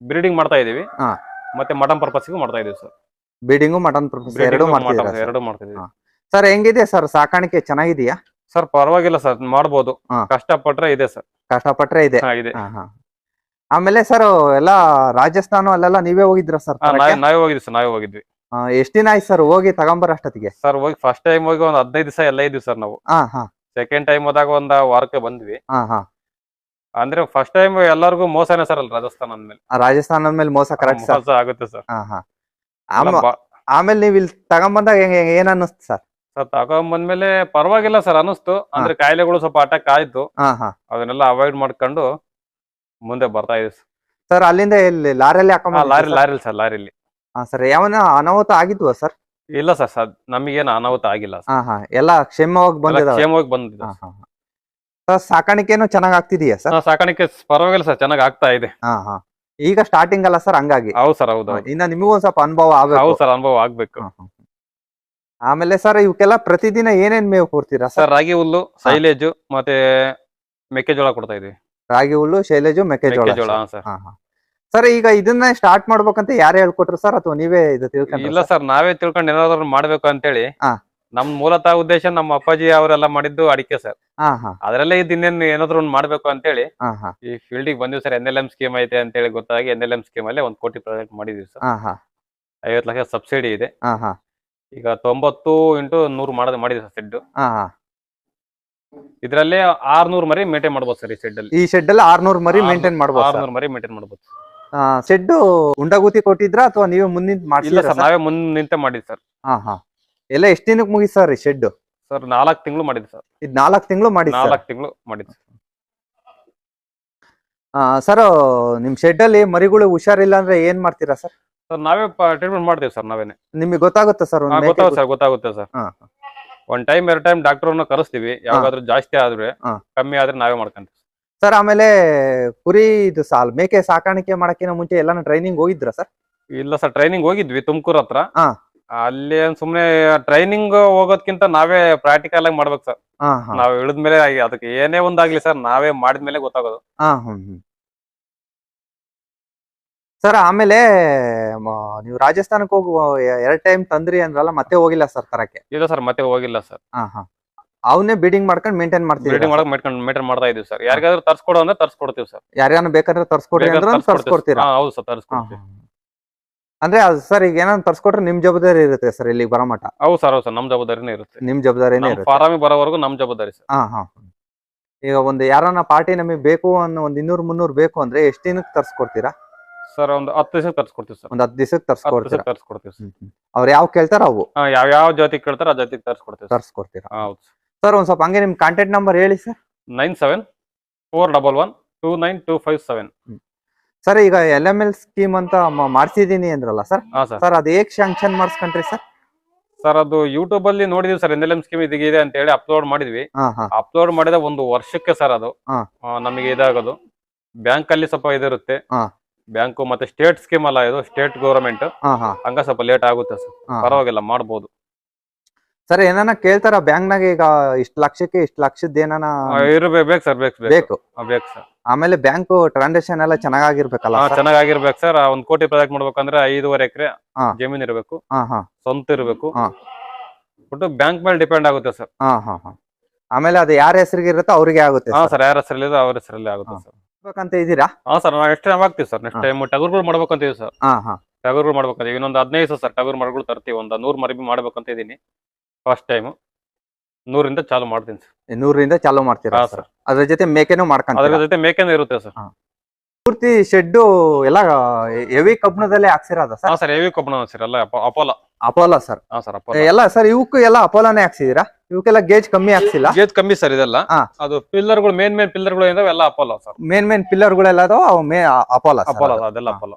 ಬ್ರೀಡಿಂಗ್ ಮಾಡ್ತಾ ಇದೀವಿ ಹಾ. ಮತ್ತೆ ಮಟನ್ ಪರ್ಪಸ್ಗೂ ಮಾಡ್ತಾ ಇದೀವಿ ಸರ್. ಬೀಡಿಂಗು ಮಟನ್ ಪರ್ಪಸ್ ಎರಡು ಮಾಡ್ತಿದ್ದೀರಾ ಸರ್? ಎರಡು ಮಾಡ್ತಾ ಹಾ. ಸರ್ ಹೆಂಗಿದೆ ಸರ್? ಸಾಕಾಣಿಕೆ ಚೆನ್ನಾಗಿದೆಯಾ? ಸರ್ ಪರವಾಗಿಲ್ಲ ಸರ್. ಮಾಡ್ಬೋದು. ಹಾ. ಕಷ್ಟಪಟ್ರೆ ಇದೆ ಸರ್. ಕಷ್ಟಪಟ್ರೆ ಇದೆ. ಹಾ ಇದೆ. ಹಾ ಹಾ. ಆಮೇಲೆ ಸರ್ ಎಲ್ಲ ರಾಜಸ್ಥಾನ ಅಲ್ಲೆಲ್ಲ ನೀವೇ ಹೋಗಿದ್ರ ಸರ್ ಹಾ, ನಾವೇ ನಾವೇ ಹೋಗಿದ್ವಿ ಸರ್ ನಾವೇ ಹೋಗಿದ್ವಿ. ಎಷ್ಟ್ ದಿನ ಆಯ್ತು ಸರ್ ಹೋಗಿ ತಗೊಂಬರ ಅಷ್ಟೊತ್ತಿಗೆ? ಸರ್ ಹೋಗಿ ಫಸ್ಟ್ ಟೈಮ್ ಹೋಗಿ ಒಂದ್ ಹದಿನೈದು ದಿವಸ ಎಲ್ಲ ಇದ್ವಿ ಸರ್ ನಾವು. ಹಾ ಹಾ. ಸೆಕೆಂಡ್ ಟೈಮ್ ಹೋದಾಗ ಒಂದ್ ವಾರಕ್ಕೆ ಬಂದ್ವಿ. ಹಾ ಹಾ. ಅಂದ್ರೆ ಫಸ್ಟ್ ಟೈಮ್ ಎಲ್ಲರಿಗೂ ಮೋಸನೇ ಸರ್ ಅಲ್ಲಿ ರಾಜಸ್ಥಾನ ಅಂದ್ಮೇಲೆ ಆ, ರಾಜಸ್ಥಾನದ ಮೇಲೆ ಮೋಸ ಕರೆಕ್ಟ್ ಸರ್. ಮೋಸ ಆಗುತ್ತೆ ಸರ್. ಹಾ ಹಾ. ಆಮೇಲೆ ನೀವ್ ಇಲ್ಲಿ ತಗೊಂಬಂದಾಗ ಏನ್ ಅನ್ನಿಸ್ತು ಸರ್? ಸರ್ ತಗೊಂಬಂದ್ಮೇಲೆ ಪರವಾಗಿಲ್ಲ ಸರ್ ಅನಿಸ್ತು ಅಂದ್ರೆ ಕಾಯಿಲೆಗಳು ಸ್ವಲ್ಪ ಅಟ್ಯಾಕ್ ಆಯ್ತು. ಅದನ್ನೆಲ್ಲ ಅವಾಯ್ಡ್ ಮಾಡ್ಕೊಂಡು ಮುಂದೆ ಬರ್ತಾ ಇದೆ ಸರ್. ಅಲ್ಲಿಂದ ಇಲ್ಲಿ ಲಾರಿಯಲ್ಲಿ ಲಾರಿ ಹಾಕೊಂಡ್ ಲಾರಿಲಿ ಸರ್? ಲಾರಿಲಿ ಹಾ ಸರ್ ಯಾವನ ಅನಾಹುತ ಆಗಿದ್ವ ಸರ್? ಇಲ್ಲ ಸರ್ ಸರ್ ನಮಗೇನು ಅನಾಹುತ ಆಗಿಲ್ಲ ಹಾ ಹಾ. ಎಲ್ಲ ಕ್ಷೇಮವಾಗಿ ಬಂದಿದೆ ಕ್ಷೇಮವಾಗಿ ಬಂದಿದೆ ಸರ್. ಸಾಕಾಣಿಕೆನು ಚೆನ್ನಾಗ್ ಆಗ್ತಿದೆಯಾ ಸರ್? ಸಾಕಾಣಿಕೆ ಪರವಾಗಿಲ್ಲ ಸರ್ ಚೆನ್ನಾಗ್ ಆಗ್ತಾ ಇದೆ. ಹಾ ಹಾ. ಈಗ ಸ್ಟಾರ್ಟಿಂಗ್ ಅಲ್ಲ ಸರ್ ಹಂಗಾಗಿ. ಹೌದು ಸರ್ ಹೌದು ಇನ್ನ ನಿಮಗೂ ಒಂದ್ ಸ್ವಲ್ಪ ಅನುಭವ ಆಗ್ಬೇಕು. ಹೌದು ಸರ್ ಅನುಭವ ಆಗ್ಬೇಕು. ಆಮೇಲೆ ಸರ್ ಇವಕ್ಕೆಲ್ಲ ಪ್ರತಿದಿನ ಏನೇನ್ ಮೇವು ಕೊಡ್ತೀರಾ ಸರ್ ಸರ್ ರಾಗಿ ಹುಲ್ಲು ಸೈಲೇಜು ಮತ್ತೆ ಮೆಕ್ಕೆಜೋಳ ಕೊಡ್ತಾ ಇದೀವಿ. ರಾಗಿ ಹುಲ್ಲು ಶೈಲೇಜು ಮೆಕ್ಕೆಜೋಳ ಮೆಕ್ಕೆಜೋಳ ಹಾ ಸರ್ ಹಾ ಹಾ. ಸರ್ ಈಗ ಇದನ್ನ ಸ್ಟಾರ್ಟ್ ಮಾಡ್ಬೇಕಂತ ಯಾರು ಹೇಳ್ಕೊಟ್ರು ಸರ್ ಅಥವಾ ನೀವೇ ಇದು ತಿಳ್ಕೊಂಡ್ರ ಇಲ್ಲ ಸರ್ ನಾವೇ ತಿಳ್ಕೊಂಡು ಏನಾದ್ರು ಮಾಡ್ಬೇಕು ಅಂತೇಳಿ ಹಾ. ನಮ್ ಮೂಲತಃ ಉದ್ದೇಶ ನಮ್ಮ ಅಪ್ಪಾಜಿ ಅವರೆಲ್ಲ ಮಾಡಿದ್ದು ಅಡಿಕೆ ಸರ್. ಅದ್ರಲ್ಲೇ ಇದ್ ಇನ್ನೇನ್ ಏನಾದ್ರು ಒಂದ್ ಮಾಡ್ಬೇಕು ಅಂತ ಹೇಳಿ ಈ ಫೀಲ್ಡಿಗೆ ಬಂದಿವಿ sir N L M scheme ಐತೆ ಅಂತೇಳಿ ಗೊತ್ತಾಗಿ ಎನ್ ಎಲ್ ಎಂ ಸ್ಕೀಮ್ ಅಲ್ಲಿ ಒಂದ್ ಕೋಟಿ ಪ್ರಾಜೆಕ್ಟ್ ಮಾಡಿದೀವಿ ಸರ್. ಐವತ್ತು ಲಕ್ಷ ಸಬ್ಸಿಡಿ ಇದೆ. ಈಗ ತೊಂಬತ್ತು ಇಂಟು ನೂರು ಮಾಡೋದು ಮಾಡಿದೆ ಸರ್ ಹಾ ಇದ್ರಲ್ಲಿ ಆರ್ನೂರ್ ಮರಿ ಮೇಂಟೈನ್ ಮಾಡ್ಬೋದು ಸರ್ ಈ ಶೆಡ್ ಅಲ್ಲಿ ಈ ಶೆಡ್ ಅಲ್ಲಿ ಆರ್ನೂರ್ ಮರಿ ಮೇಂಟೈನ್ ಮಾಡಬಹುದು ಆರ್ನೂರ್ ಮರಿ ಮೇಂಟೈನ್ ಮಾಡಬಹುದು ಶೆಡ್ ಉಂಡಗೂತಿ ಕೊಟ್ಟಿದ್ರ ಅಥವಾ ನೀವೇ ಮುಂದಿನ ಮಾಡ್ಸಿದ್ರ ಸರ್ ನಾವೇ ಮುಂದ್ ನಿಂತ ಮಾಡಿದ್ವಿ ಸರ್. ಹಾ ಹಾ. ಎಲ್ಲ ಎಷ್ಟ್ ದಿನಕ್ಕೆ ಮುಗಿ ಸರ್ ಈ ಶೆಡ್ ಸರ್ ನಾಲ್ಕು ತಿಂಗಳು ಮಾಡಿದ್ವಿ ಸರ್ ಇದ್ ನಾಲ್ಕ್ ತಿಂಗಳು ಮಾಡಿ ನಾಲ್ಕು ತಿಂಗಳು ಮಾಡಿದ್ವಿ ಸರ್ ನಿಮ್ ಶೆಡ್ ಅಲ್ಲಿ ಮರಿಗಳು ಹುಷಾರಿಲ್ಲ ಅಂದ್ರೆ ಏನ್ ಮಾಡ್ತೀರಾ ಸರ್ ಸರ್ ನಾವೇ ಟ್ರೀಟ್ಮೆಂಟ್ ಮಾಡ್ತೀವಿ ಸರ್ ನಾವೇನೆ. ನಿಮಗೆ ಗೊತ್ತಾಗುತ್ತೆ ಸರ್ ಹಾ, ಗೊತ್ತಾಗುತ್ತೆ ಸರ್ ಗೊತ್ತಾಗುತ್ತೆ ಸರ್. ಒಂದ್ ಟೈಮ್ ಎರಡು ಟೈಮ್ ಡಾಕ್ಟರ್ನ ಕರೆಸ್ತೀವಿ. ಯಾವಾಗಾದ್ರೂ ಜಾಸ್ತಿ ಆದ್ರೆ ಹಾ. ಕಮ್ಮಿ ಆದ್ರೆ ನಾವೇ ಮಾಡ್ಕೊಂತೀವಿ ಸರ್ ಆಮೇಲೆ ಕುರಿ ಇದು ಸಾಲ್ ಮೇಕೆ ಸಾಕಾಣಿಕೆ ಮಾಡಕ್ಕಿಂತ ಮುಂಚೆ ಎಲ್ಲಾನು ಟ್ರೈನಿಂಗ್ ಹೋಗಿದ್ರ ಸರ್ ಇಲ್ಲ ಸರ್ ಟ್ರೈನಿಂಗ್ ಹೋಗಿದ್ವಿ ತುಮಕೂರ್ ಹತ್ರ. ಹಾ. ಅಲ್ಲಿ ಏನ್ ಸುಮ್ನೆ ಟ್ರೈನಿಂಗ್ ಹೋಗೋದ್ಕಿಂತ ನಾವೇ ಪ್ರಾಕ್ಟಿಕಲ್ ಆಗಿ ಮಾಡ್ಬೇಕು ಸರ್ ನಾವ್ ಇಳಿದ್ಮೇಲೆ ಅದಕ್ಕೆ ಏನೇ ಒಂದಾಗ್ಲಿ ಸರ್ ನಾವೇ ಮಾಡಿದ್ಮೇಲೆ ಗೊತ್ತಾಗೋದು. ಸರ್ ಆಮೇಲೆ ನೀವು ರಾಜಸ್ಥಾನಕ್ಕೆ ಹೋಗಿ ಎರಡ್ ಟೈಮ್ ತಂದ್ರಿ ಅಂದ್ರಲ್ಲ ಮತ್ತೆ ಹೋಗಿಲ್ಲ ಸರ್ ತರಕ್ಕೆ? ಇಲ್ಲ ಸರ್ ಮತ್ತೆ ಹೋಗಿಲ್ಲ ಸರ್ ಹಾ ಹಾ. ಅವನ್ನೇ ಬಿಡಿಂಗ್ ಮಾಡ್ಕೊಂಡು ಮೇಂಟೈನ್ ಮಾಡ್ತೀವಿ ಮಾಡಕ್ ಮೇಂಟೈನ್ ಮೇಂಟೈನ್ ಮಾಡ್ತಾ ಇದೀವಿ ಸರ್ ಯಾರಿಗಾದ್ರೂ ತರ್ಸ್ಕೊಡೋ ಅಂದ್ರೆ ತರ್ಸ್ಕೊಡ್ತೀವಿ ಸರ್ ಯಾರಿಗಾನ ಬೇಕಾದ್ರೆ ತರ್ಸ್ಕೊಡ್ರಿ ಅಂದ್ರೆ ತರ್ಸ್ಕೊಡ್ತೀರಾ? ಹೌದು ಸರ್ ತರ್ಸ್ಕೊಡ್ತೀವಿ. ಅಂದ್ರೆ ಅದು ಸರ್ ಈಗ ಏನಾದ್ರು ತರ್ಸ್ಕೊಟ್ರೆ ನಿಮ್ ಜವಾಬ್ದಾರಿ ಇರುತ್ತೆ ಸರ್ ಇಲ್ಲಿ ಬರೋ ಹೌದು ಸರ್ ಹೌದು ಸರ್ ನಮ್ ಜವಾಬ್ದಾರಿನೇ ಇರುತ್ತೆ. ನಿಮ್ ಜವಾಬ್ದಾರಿನೇ ಇರುತ್ತೆ. ಫಾರಾಮಿ ಬರೋವರೆಗೂ ನಮ್ ಜವಾಬ್ದಾರಿ ಸರ್. ಹಾ ಹಾ. ಈಗ ಒಂದು ಯಾರನ್ನ ಪಾರ್ಟಿ ನಮಗೆ ಬೇಕು ಅನ್ನೋ ಒಂದ್ ಇನ್ನೂರ್ ಮುನ್ನೂರ್ ಬೇಕು ಅಂದ್ರೆ ಎಷ್ಟ್ ದಿನಕ್ಕೆ ತರ್ಸ್ಕೊಡ್ತೀರಾ? ಸರ್ ಒಂದು ಹತ್ತು ದಿವಸ ತರ್ಸ್ಕೊಡ್ತೀವಿ ಸರ್. ಒಂದು ಹತ್ತು ದಿವಸಕ್ಕೆ ತರ್ಸ್ಕೊಡ್ತೀರಾ? ತರ್ಸ್ಕೊಡ್ತೀವಿ ಸರ್. ಅವ್ರು ಯಾವ ಕೇಳ್ತಾರ ಅವು? ಯಾವ ಯಾವ ಜಾತಿ ಕೇಳ್ತಾರ ಆ ಜಾತಿಗೆ ತರ್ಸ್ಕೊಡ್ತೀವಿ ತರ್ಸ್ಕೊಡ್ತೀರಾ? ಹೌದು ಸರ್. ಒಂದ್ ಸ್ವಲ್ಪ ಹಂಗೆ ನಿಮ್ ಕಾಂಟ್ಯಾಕ್ಟ್ ನಂಬರ್ ಹೇಳಿ sir. Nine seven four double one two nine two five seven. Sir ಈಗ ಎಲ್ ಎಂ ಎಲ್ ಸ್ಕೀಮ್ ಅಂತ ಮಾಡ್ಸಿದೀನಿ ಅಂದ್ರಲ್ಲ ಸರ್ ಹಾ ಸರ್ ಸರ್ ಅದು ಹೇಗ್ ಶಾಂಕ್ಷನ್ ಮಾಡಿಸ್ಕೊಂಡ್ರಿ ಸರ್ ಸರ್ ಅದು ಯೂಟ್ಯೂಬ್ ಅಲ್ಲಿ ನೋಡಿದೀವಿ sir N L M scheme ಇದೆ ಅಂತ ಹೇಳಿ ಅಪ್ಲೋಡ್ ಮಾಡಿದ್ವಿ. ಹಾ ಹಾ. ಅಪ್ಲೋಡ್ ಮಾಡಿದ ಒಂದು ವರ್ಷಕ್ಕೆ ಸರ್ ಅದು. ಹಾ. ಆ, ನಮಗೆ ಇದಾಗೋದು. ಬ್ಯಾಂಕ್ ಅಲ್ಲಿ ಸ್ವಲ್ಪ ಇದಿರುತ್ತೆ. ಹಾ. ಬ್ಯಾಂಕು ಮತ್ತೆ ಸ್ಟೇಟ್ ಸ್ಕೀಮ್ ಅಲ್ಲ ಇದು ಸ್ಟೇಟ್ ಗೌರ್ಮೆಂಟ್ ಹಾ ಹಾ. ಹಂಗ ಸ್ವಲ್ಪ ಲೇಟ್ ಆಗುತ್ತೆ ಸರ್ ಹಾ. ಪರವಾಗಿಲ್ಲ ಮಾಡ್ಬೋದು. ಸರ್ ಏನಾನ ಕೇಳ್ತಾರ ಬ್ಯಾಂಕ್ ನಾಗ ಈಗ ಇಷ್ಟ್ ಲಕ್ಷಕ್ಕೆ ಇಷ್ಟ್ ಲಕ್ಷದ ಏನಾನ ಇರ್ಬೇಕು ಬೇಕು ಸರ್ ಬೇಕು ಬೇಕು. ಬೇಕು? ಸರ್. ಆಮೇಲೆ ಬ್ಯಾಂಕ್ ಟ್ರಾನ್ಸಾಕ್ಷನ್ ಎಲ್ಲ ಚೆನ್ನಾಗಿರ್ಬೇಕಲ್ಲ ಸರ್? ಚೆನ್ನಾಗಿರ್ಬೇಕು ಸರ್. ಒಂದ್ ಕೋಟಿ ಪ್ರಾಜೆಕ್ಟ್ ಮಾಡ್ಬೇಕಂದ್ರೆ ಐದೂವರೆ ಎಕರೆ ಹಾ. ಜಮೀನ್ ಇರಬೇಕು. ಹಾ ಹಾ. ಸ್ವಂತ ಇರಬೇಕು. ಹಾ. ಒಟ್ಟು ಬ್ಯಾಂಕ್ ಮೇಲೆ ಡಿಪೆಂಡ್ ಆಗುತ್ತೆ ಸರ್. ಹಾ ಹಾ ಹಾ. ಆಮೇಲೆ ಅದು ಯಾರ ಹೆಸರಿಗೆ ಇರುತ್ತೋ ಅವ್ರಿಗೆ ಆಗುತ್ತೆ ಹಾ ಸರ್. ಯಾರ ಹೆಸರಲ್ಲಿ ಅವ್ರ ಹೆಸರಲ್ಲಿ ಆಗುತ್ತೆ ಹಾ. ಸರ್. ಬೇಕಂತ ಇದ್ದೀರಾ? ಹಾ ಸರ್ ನಾವು ನೆಕ್ಸ್ಟ್ ಟೈಮ್ ಆಗ್ತೀವಿ ಸರ್. ನೆಕ್ಸ್ಟ್ ಹಾ. ಟೈಮ್ ಟಗರ್ಗಳು ಮಾಡ್ಬೇಕಂತೀವಿ ಸರ್. ಹಾ ಹಾ. ಟಗರ್ಗಳು ಮಾಡ್ಬೇಕಂತ ಇನ್ನೊಂದು ಹದಿನೈದು ಸರ್ ಟಗರ್ ಮರಗಳು ತರ್ತೀವಿ. ಒಂದು ನೂರ್ ಮರಿ ಮಾಡ್ಬೇಕಂತ ಇದೀನಿ. ಫಸ್ಟ್ ಟೈಮ್ ನೂರಿಂದ ಚಾಲು ಮಾಡ್ತೀನಿ ಸರ್. ನೂರರಿಂದ ಚಾಲು ಮಾಡ್ತೀರಾ ಹಾ ಸರ್? ಸರ್. ಅದ್ರ ಜೊತೆ ಮೇಕೆನೂ ಅದ್ರ ಮಾಡ್ಕೊಂತೀರಾ ಜೊತೆ ಮೇಕೆನೂ ಇರುತ್ತೆ ಸರ್. ಪೂರ್ತಿ ಶೆಡ್ ಎಲ್ಲ ಹೆವಿ ಕಬ್ಣದಲ್ಲೇ ಹಾಕ್ಸಿರೋದ ಹಾ ಸರ್ ಸರ್ ಹೆವಿ ಕಬ್ಬಣ ಸರ್ ಎಲ್ಲ ಅಪೋಲ. Apollo sir. ಹಾ ಸರ್ ಅಪೋಲ. ಎಲ್ಲ ಸರ್ ಇವಕ್ಕೂ ಎಲ್ಲ ಅಪೋಲಾನೇ ಹಾಕ್ಸಿದೀರಾ? ಇವಕ್ಕೆಲ್ಲ ಗೇಜ್ ಕಮ್ಮಿ ಹಾಕ್ಸಿಲ್ಲ? ಗೇಜ್ ಕಮ್ಮಿ ಸರ್ ಇದೆಲ್ಲ. ಹಾ. ಅದು ಪಿಲ್ಲರ್ಗಳು ಮೇನ್ ಮೇನ್ ಪಿಲ್ಲರ್ಗಳು ಗಳು ಎಲ್ಲ ಅಪೋಲ ಸರ್. ಮೇನ್ ಮೇನ್ ಪಿಲ್ಲರ್ಗಳೆಲ್ಲ ಅದಾವ ಅವು ಮೇ ಅಪೋಲೋ ಅಪೋಲ ಅದೆಲ್ಲ ಅಪೋಲ.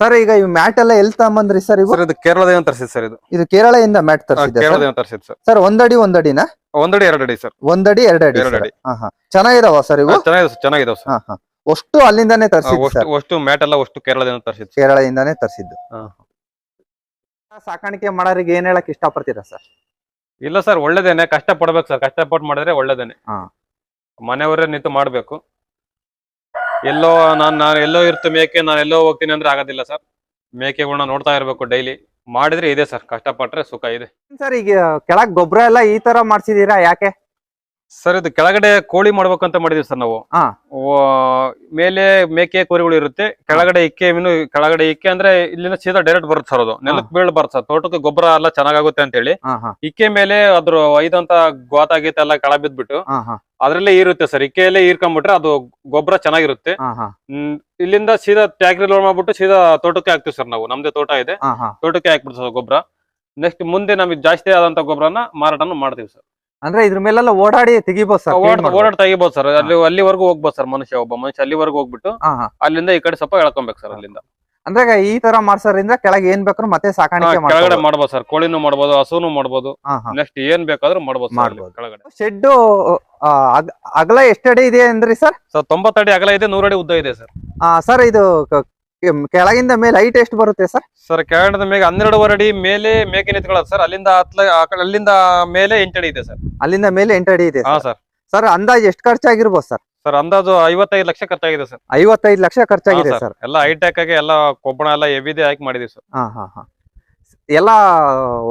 ಸರ್ ಈಗ ಇವ್ ಮ್ಯಾಟ್ ಎಲ್ಲ ಎಲ್ ತಗೊಂಬಂದ್ರಿ ಸರ್ ಇವು? ಸರ್ ಇದು ಕೇರಳದಿಂದ ತರಿಸಿದ್ ಸರ್ ಇದು. ಇದು ಕೇರಳದಿಂದ ಮ್ಯಾಟ್ ತರಿಸಿದೆ ಕೇರಳದಿಂದ ತರಿಸಿದ್ ಸರ್ ಸರ್ ಒಂದಡಿ ಒಂದಡಿನ? ಒಂದಡಿ ಎರಡಡಿ ಸರ್ ಒಂದಡಿ ಎರಡ್ ಅಡಿ ಎರಡು ಅಡಿ. ಹಾ ಹಾ. ಚೆನ್ನಾಗಿದಾವ ಸರ್ ಇವು? ಚೆನ್ನಾಗಿದೆ ಚೆನ್ನಾಗಿದಾವೆ ಸರ್ ಅಷ್ಟು ಅಲ್ಲಿಂದಾನೇ ತರಿಸಿದ್ದು ಅಷ್ಟು ಮ್ಯಾಟ್ ಎಲ್ಲ ಅಷ್ಟು ಕೇರಳದಿಂದ ತರಿಸಿದ್ ಕೇರಳದಿಂದಾನೇ ತರಿಸಿದ್ದು. ಹಾ. ಸಾಕಾಣಿಕೆ ಮಾಡೋರಿಗೆ ಏನ್ ಹೇಳಕ್ ಇಷ್ಟಪಡ್ತೀರಾ ಸರ್ ಇಲ್ಲ ಸರ್ ಒಳ್ಳೇದೇನೆ. ಕಷ್ಟ ಪಡ್ಬೇಕು ಸರ್ ಕಷ್ಟಪಟ್ಟು ಮಾಡಿದ್ರೆ ಒಳ್ಳೇದೇನೆ. ಮನೆಯವರೇ ನಿಂತು ಮಾಡ್ಬೇಕು. ಎಲ್ಲೋ ನಾನು ನಾನು ಎಲ್ಲೋ ಇರ್ತು ಮೇಕೆ, ನಾನು ಎಲ್ಲೋ ಹೋಗ್ತೀನಿ ಅಂದ್ರೆ ಆಗೋದಿಲ್ಲ ಸರ್. ಮೇಕೆಗಳನ್ನ ನೋಡ್ತಾ ಇರಬೇಕು ಡೈಲಿ ಮಾಡಿದ್ರೆ ಇದೆ ಸರ್, ಕಷ್ಟಪಟ್ರೆ ಸುಖ ಇದೆ. ಸರ್, ಈಗ ಕೆಳಗ್ ಗೊಬ್ಬರ ಎಲ್ಲ ಈ ತರ ಮಾಡ್ಸಿದೀರಾ ಯಾಕೆ? ಸರ್ ಇದು ಕೆಳಗಡೆ ಕೋಳಿ ಮಾಡ್ಬೇಕಂತ ಮಾಡಿದೀವಿ ಸರ್ ನಾವು. ಹಾ. ಮೇಲೆ ಮೇಕೆ ಕೋರಿಗಳು ಇರುತ್ತೆ ಕೆಳಗಡೆ ಇಕ್ಕೆ ಮೀನು ಕೆಳಗಡೆ ಇಕ್ಕೆ ಅಂದ್ರೆ ಇಲ್ಲಿಂದ ಸೀದಾ ಡೈರೆಕ್ಟ್ ಬರುತ್ತೆ ಸರ್ ಅದು. ನೆಲಕ್ಕೆ ಬೀಳ್ ಬರುತ್ತೆ ಸರ್ ತೋಟಕ್ಕೆ ಗೊಬ್ಬರ ಎಲ್ಲ ಚೆನ್ನಾಗುತ್ತೆ ಅಂತ ಹೇಳಿ ಹಾ ಹಾ. ಇಕ್ಕೆ ಮೇಲೆ ಅದ್ರ ಐದಂತ ಗೋತ ಗೀತ ಎಲ್ಲ ಕೆಳ ಬಿದ್ಬಿಟ್ಟು ಹಾ ಹಾ. ಅದ್ರಲ್ಲೇ ಇರುತ್ತೆ ಸರ್ ಇಕ್ಕೆಯಲ್ಲೇ ಈರ್ಕೊಂಡ್ಬಿಟ್ರೆ ಅದು ಗೊಬ್ಬರ ಚೆನ್ನಾಗಿರುತ್ತೆ. ಹಾ ಹಾ. ಹ್ಮ್, ಇಲ್ಲಿಂದ ಸೀದಾ ಟ್ಯಾಕ್ರಿ ಲೋಡ್ ಮಾಡ್ಬಿಟ್ಟು ಸೀದಾ ತೋಟಕ್ಕೆ ಹಾಕ್ತಿವಿ ಸರ್ ನಾವು ನಮ್ದೇ ತೋಟ ಇದೆ. ಹಾ ಹಾ. ತೋಟಕ್ಕೆ ಹಾಕ್ಬಿಡ್ತೀವಿ ಸರ್ ಗೊಬ್ಬರ. ನೆಕ್ಸ್ಟ್ ಮುಂದೆ ನಮಗೆ ಜಾಸ್ತಿ ಆದಂತ ಗೊಬ್ಬರನ ಮಾರಾಟನು ಮಾಡ್ತೀವಿ ಸರ್. ಅಂದ್ರೆ ಇದ್ರ ಮೇಲೆಲ್ಲ ಓಡಾಡಿ ತೆಗಿಬೋದು ಸರ್ ಓಡ್ ಓಡಾಡ್ ತೆಗಿಬೋದು ಸರ್ ಅಲ್ಲಿ ಅಲ್ಲಿವರೆಗೂ ಹೋಗ್ಬೋದು ಸರ್ ಮನುಷ್ಯ ಒಬ್ಬ. ಮನುಷ್ಯ ಅಲ್ಲಿವರೆಗೂ ಹೋಗ್ಬಿಟ್ಟು ಅಲ್ಲಿಂದ ಈ ಕಡೆ ಸ್ವಲ್ಪ ಎಳ್ಕೊಬೇಕು ಸರ್ ಅಲ್ಲಿಂದ. ಅಂದ್ರೆ ಈ ತರ ಮಾಡ್ಸೋದ್ರಿಂದ ಕೆಳಗೆ ಏನ್ ಬೇಕಾದ್ರೂ ಮತ್ತೆ ಸಾಕಾಣಿಕೆ ಕೆಳಗಡೆ ಮಾಡ್ಬೋದು ಸರ್ ಕೋಳಿನೂ ಮಾಡ್ಬೋದು ಹಸುನು ಮಾಡ್ಬೋದು. ನೆಕ್ಸ್ಟ್ ಏನ್ ಬೇಕಾದ್ರೂ ಮಾಡ್ಬೋದು. ಕೆಳಗಡೆ. ಶೆಡ್ ಅಗಲ ಎಷ್ಟಡಿ ಇದೆ ಅಂದ್ರಿ ಸರ್ ಸರ್ ತೊಂಬತ್ತಡಿ ಅಗಲ ಇದೆ ನೂರಡಿ ಉದ್ದ ಇದೆ ಸರ್ ಸರ್ ಇದು ಕೆಳಗಿಂದ ಮೇಲೆ ಹೈಟ್ ಎಷ್ಟು ಬರುತ್ತೆ ಸರ್? ಸರ್ ಕೆಳಗಿಂದ ಮೇಲೆ ಹನ್ನೆರಡುವರೆ ಅಡಿ ಮೇಲೆ ಮೇಕೆ ನಿಂತ್ಕೊಳ್ಳೋದು ಸರ್. ಅಲ್ಲಿಂದ ಹತ್ಲ ಅಲ್ಲಿಂದ ಮೇಲೆ ಎಂಟಡಿ ಇದೆ ಸರ್. ಅಲ್ಲಿಂದ ಮೇಲೆ ಎಂಟಡಿ ಇದೆ ಹಾ ಸರ್. ಸರ್. ಅಂದಾಜು ಎಷ್ಟು ಖರ್ಚಾಗಿರ್ಬೋದು ಸರ್? ಸರ್ ಅಂದಾಜು ಐವತ್ತೈದು ಲಕ್ಷ ಖರ್ಚಾಗಿದೆ ಸರ್. ಐವತ್ತೈದು ಲಕ್ಷ ಖರ್ಚಾಗಿದೆ ಸರ್. ಎಲ್ಲ ಹೈಟೆಕ್ ಆಗಿ ಎಲ್ಲ ಕೊಬ್ಬಣ ಎಲ್ಲ ಎವಿದೆ ಹಾಕಿ ಮಾಡಿದೀವಿ ಸರ್. ಹಾ ಹಾ ಹಾ. ಎಲ್ಲ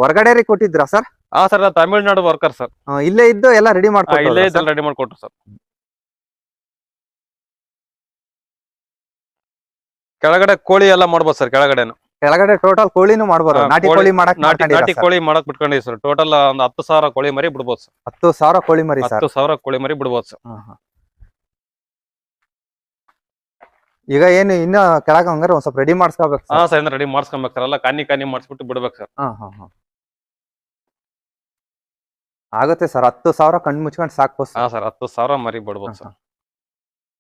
ಹೊರಗಡೆ ಕೊಟ್ಟಿದ್ರಾ ಸರ್? ಹಾ ಸರ್ ತಮಿಳ್ನಾಡು ವರ್ಕರ್ ಸರ್. ಇಲ್ಲೇ ಇದ್ದು ಎಲ್ಲ ರೆಡಿ ಮಾಡ್ಕೊಂಡು ಇಲ್ಲೇ ಇದ್ದು ರೆಡಿ ಮಾಡ್ಕೊಟ್ರು ಸರ್. ಕೆಳಗಡೆ ಕೋಳಿ ಎಲ್ಲ ಮಾಡ್ಬೋದು ಸರ್ ಕೆಳಗಡೆನು. ಕೆಳಗಡೆ ಟೋಟಲ್ ಕೋಳಿನೂ ಮಾಡ್ಬೋದು. ನಾಟಿ ಕೋಳಿ- ಮಾಡಕ್ ನಾಟಿ ನಾಟಿ ಕೋಳಿ ಮಾಡಕ್ ಬಿಟ್ಕೊಂಡಿವಿ ಸರ್. ಟೋಟಲ್ ಒಂದು ಹತ್ತು ಸಾವಿರ ಕೋಳಿ ಮರಿ ಬಿಡ್ಬೋದು ಸರ್. ಹತ್ತು ಸಾವಿರ ಕೋಳಿ ಮರಿ ಹತ್ತು ಸಾವಿರ ಕೋಳಿ ಮರಿ ಬಿಡ್ಬೋದು ಸರ್. ಈಗ ಏನು ಇನ್ನ ಕೆಳಗ ಹಂಗಾರೆ ಒಂದ್ ಸ್ವಲ್ಪ ರೆಡಿ ಮಾಡ್ಸ್ಕೋಬೇಕು ಹಾ ಸರ್ ರೆಡಿ ಮಾಡ್ಸ್ಕೊಬೇಕು ಸರ್. ಎಲ್ಲ ಕಾನಿ ಕಾನಿ ಮಾಡಿಸ್ಬಿಟ್ಟು ಬಿಡ್ಬೇಕು ಸರ್. ಹಾ ಹಾ ಹಾ ಆಗುತ್ತೆ ಸರ್ ಹತ್ತು ಸಾವಿರ ಕಣ್ ಮುಚ್ಕೊಂಡು ಸಾಕು ಸರ್. ಹತ್ತು ಸಾವಿರ ಮರಿ ಬಿಡ್ಬೋದು ಸರ್.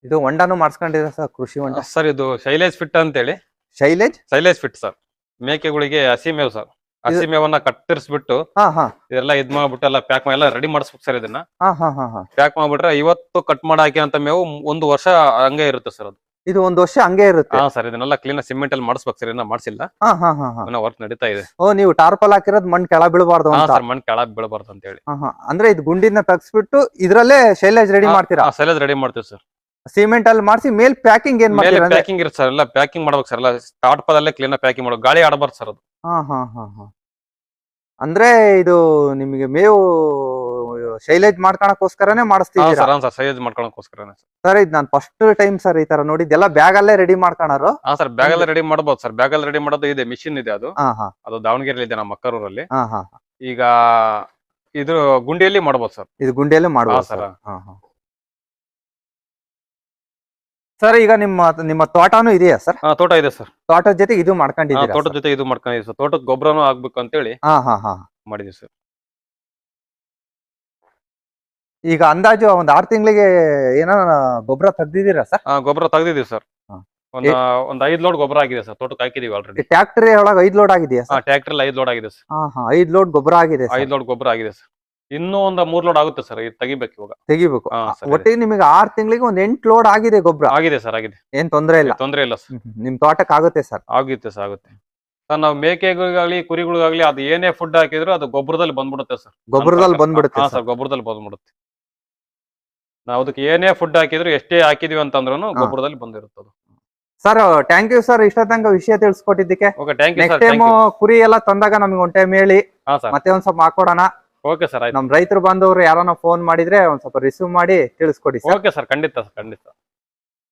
ಇದು ಹೊಂಡಾನು ಮಾಡಿಸ್ಕೊಂಡಿದೆ ಸರ್ ಕೃಷಿ ಹೊಂಡ. ಸರ್ ಇದು ಶೈಲೇಜ್ ಫಿಟ್ ಅಂತ ಹೇಳಿ ಶೈಲೇಜ್ ಶೈಲೇಜ್ ಫಿಟ್ ಸರ್. ಮೇಕೆಗಳಿಗೆ ಹಸಿ ಮೇವು ಸರ್. ಹಸಿ ಮೇವನ್ನ ಕತ್ತರಿಸ್ಬಿಟ್ಟು ಹಾ ಹಾ. ಇದೆಲ್ಲ ಇದ್ ಮಾಡ್ಬಿಟ್ಟು ಎಲ್ಲ ಪ್ಯಾಕ್ ಎಲ್ಲ ರೆಡಿ ಮಾಡಿಸ್ಬೇಕು ಸರ್ ಇದನ್ನ. ಹಾ ಹಾ ಹಾ ಹಾ. ಪ್ಯಾಕ್ ಮಾಡ್ಬಿಟ್ರೆ ಇವತ್ತು ಕಟ್ ಮಾಡಿ ಅಂತ ಮೇವು ಒಂದು ವರ್ಷ ಹಂಗೆ ಇರುತ್ತೆ ಸರ್ ಅದು. ಇದು ಒಂದು ವರ್ಷ ಹಂಗೆ ಇರುತ್ತೆ? ಹಾ ಸರ್ ಇದನ್ನೆಲ್ಲ ಕ್ಲೀನ್ ಸಿಮೆಂಟ್ ಅಲ್ಲಿ ಮಾಡಿಸ್ಬೇಕು ಸರ್ ಇನ್ನ ಮಾಡಿಸಿಲ್ಲ. ಹಾ ಹಾ ಹಾ ಹಾ. ಇನ್ನ ವರ್ಕ್ ನಡೀತಾ ಇದೆ. ಓ ನೀವು ಟಾರ್ಪಲ್ ಹಾಕಿರೋದು ಮಣ್ಣು ಕೆಳ ಬೀಳಬಾರ್ದು ಹಾ ಅಂತ? ಸರ್ ಮಣ್ಣು ಕೆಳ ಬೀಳಬಾರ್ದು ಅಂತ ಹೇಳಿ ಹಾ ಹಾ. ಅಂದ್ರೆ ಇದು ಗುಂಡಿನ ತಗ್ಸ್ಬಿಟ್ಟು ಇದ್ರಲ್ಲೇ ಶೈಲೇಜ್ ರೆಡಿ ಮಾಡ್ತೀರಾ? ಶೈಲೇಜ್ ರೆಡಿ ಮಾಡ್ತೀವಿ ಸರ್. ಸಿಮೆಂಟ್ ಅಲ್ಲಿ ಮಾಡಿಸಿ ಮೇಲ್ ಪ್ಯಾಕಿಂಗ್ ಏನ್ ಮೇಲೆ ಮಾಡ್ತೀರಾ ಪ್ಯಾಕಿಂಗ್ ಇರುತ್ತೆ ಸರ್ ಎಲ್ಲ ಪ್ಯಾಕಿಂಗ್ ಮಾಡ್ಬೇಕು ಸರ್ ಎಲ್ಲ ಸ್ಟಾರ್ಟ್ ಪದಲ್ಲೇ ಕ್ಲೀನ್ ಪ್ಯಾಕಿಂಗ್ ಮಾಡೋ ಗಾಳಿ ಆಡಬಾರ್ದು ಸರ್ ಅದು. ಹಾ ಹಾ ಹಾ ಹಾ. ಅಂದ್ರೆ ಇದು ನಿಮಗೆ ಮೇವು ಶೈಲೇಜ್ ಮಾಡ್ಕೊಳಕ್ಕೋಸ್ಕರನೇ ಮಾಡಿಸ್ತೀವಿ ಸರ್ ಸರ್ ಸೈಜ್ ಸರ್. ಇದು ನಾನು ಫಸ್ಟ್ ಟೈಮ್ ಸರ್ ಈ ತರ ನೋಡಿದ್ದೆಲ್ಲ ಬ್ಯಾಗ್ ಅಲ್ಲೇ ರೆಡಿ ಮಾಡ್ಕೊಳರು? ಹಾ ಸರ್ ಬ್ಯಾಗ್ ಅಲ್ಲೇ ರೆಡಿ ಮಾಡ್ಬೋದು ಸರ್. ಬ್ಯಾಗ್ ಎಲ್ಲ ರೆಡಿ ಮಾಡೋದು ಇದೆ ಮಿಷಿನ್ ಇದೆ ಅದು. ಹಾ ಹಾ. ಅದು ದಾವಣಗೆರೆಯಲ್ಲಿ ಇದೆ ನಮ್ಮ ಮಕ್ಕರೂರಲ್ಲಿ ಹಾ ಹಾ. ಈಗ ಇದು ಗುಂಡಿಯಲ್ಲಿ ಮಾಡ್ಬೋದು ಸರ್. ಇದು ಗುಂಡಿಯಲ್ಲಿ ಮಾಡಬಹುದು ಸರ್. ಹಾ ಹಾ. ಸರ್ ಈಗ ನಿಮ್ಮ ನಿಮ್ಮ ತೋಟನೂ ಇದೆಯಾ ಸರ್ ಹಾ ತೋಟ ಇದೆ ಸರ್ ತೋಟದ ಜೊತೆ ಇದು ಮಾಡ್ಕೊಂಡಿದ್ದೀರಾ ತೋಟದ ಜೊತೆ ಇದು ಮಾಡ್ಕೊಂಡಿದ್ದೀವಿ ಸರ್ ತೋಟದ ಗೊಬ್ಬರನು ಆಗ್ಬೇಕು ಅಂತೇಳಿ ಹಾ ಹಾ ಹಾ. ಮಾಡಿದೀವಿ ಸರ್ ಈಗ ಅಂದಾಜು ಒಂದ್ ಆರ್ ತಿಂಗಳಿಗೆ ಏನೋ ಗೊಬ್ಬರ ತೆಗ್ದಿದ್ದೀರಾ ಸರ್ ಹಾ ಗೊಬ್ಬರ ತೆಗ್ದಿದೀವಿ ಸರ್ ಹಾ. ಒಂದ್ ಒಂದ್ ಐದ್ ಲೋಡ್ ಗೊಬ್ಬರ ಆಗಿದೆ ಸರ್ ತೋಟಕ್ಕೆ ಹಾಕಿದೀವಿ ಆಲ್ರೆಡಿ ಟ್ರ್ಯಾಕ್ಟರ್ ಒಳಗೆ ಐದ್ ಲೋಡ್ ಆಗಿದೆಯಾ ಹಾ ಸರ್ ಟ್ರ್ಯಾಕ್ಟರ್ ಐದ್ ಲೋಡ್ ಆಗಿದೆ ಸರ್ ಹಾ ಹಾ. ಐದ್ ಲೋಡ್ ಗೊಬ್ಬರ ಆಗಿದೆ ಸರ್. ಐದ್ ಲೋಡ್ ಗೊಬ್ಬರ ಆಗಿದೆ ಸರ್ ಇನ್ನೂ ಒಂದ್ ಮೂರ್ ಲೋಡ್ ಆಗುತ್ತೆ ಸರ್ ಇದು ತೆಗಿಬೇಕು ಇವಾಗ. ತೆಗಿಬೇಕು. ಹಾ, ಸರಿ. ಒಟ್ಟಿಗೆ ನಿಮಗೆ ಆರ್ ತಿಂಗಳಿಗೆ ಒಂದ್ ಎಂಟ್ ಲೋಡ್ ಆಗಿದೆ ಗೊಬ್ಬರ ಆಗಿದೆ ಸರ್ ಆಗಿದೆ. ಏನ್ ತೊಂದ್ರೆ ಇಲ್ಲ. ತೊಂದ್ರೆ ಇಲ್ಲ ಸರ್ ಹ್ಮ್, ಹ್ಮ್. ನಿಮ್ ತೋಟಕ್ಕೆ ಆಗುತ್ತೆ ಸರ್ ಆಗುತ್ತೆ ಸರ್ ಆಗುತ್ತೆ. ಸರ್ ನಾವು ಮೇಕೆಗಳಿಗಾಗ್ಲಿ ಕುರಿಗಳಿಗಾಗ್ಲಿ ಅದು ಏನೇ ಫುಡ್ ಹಾಕಿದ್ರು ಅದು ಗೊಬ್ಬರದಲ್ಲಿ ಬಂದ್ಬಿಡುತ್ತೆ ಸರ್ ಗೊಬ್ಬರದಲ್ಲಿ ಬಂದ್ಬಿಡುತ್ತೆ ಹಾ sir. ಸರ್ ಗೊಬ್ಬರದಲ್ಲಿ ಬಂದ್ಬಿಡುತ್ತೆ. ನಾವು ಅದಕ್ಕೆ ಏನೇ ಫುಡ್ ಹಾಕಿದ್ರು ಎಷ್ಟೇ ಹಾಕಿದೀವಿ ಅಂತಂದ್ರೂ ಗೊಬ್ಬರದಲ್ಲಿ ಬಂದಿರುತ್ತೆ ಅದು. ಸರ್ ಥ್ಯಾಂಕ್ ಯು ಸರ್ ಇಷ್ಟೊತ್ತಂಗ ವಿಷಯ ತಿಳಿಸ್ಕೊಟ್ಟಿದ್ದಕ್ಕೆ. Okay thank you next sir time ಕುರಿ ಎಲ್ಲ ತಂದಾಗ ನಮ್ಗೆ ಒಂದ್ ಟೈಮ್ ಹೇಳಿ. ಹಾ ಸರ್ ಮತ್ತೆ ಒಂದ್ ಸ್ವಲ್ಪ ಹಾಕೊಡೋಣ. ಓಕೆ ಸರ್ ನಮ್ ರೈತರು ಬಂದವರು ಯಾರನ್ನ ಫೋನ್ ಮಾಡಿದ್ರೆ ಒಂದ್ ಸ್ವಲ್ಪ ರಿಸೀವ್ ಮಾಡಿ ತಿಳಿಸ್ಕೊಡಿ ಓಕೆ ಸರ್ ಖಂಡಿತ ಸರ್ ಖಂಡಿತ.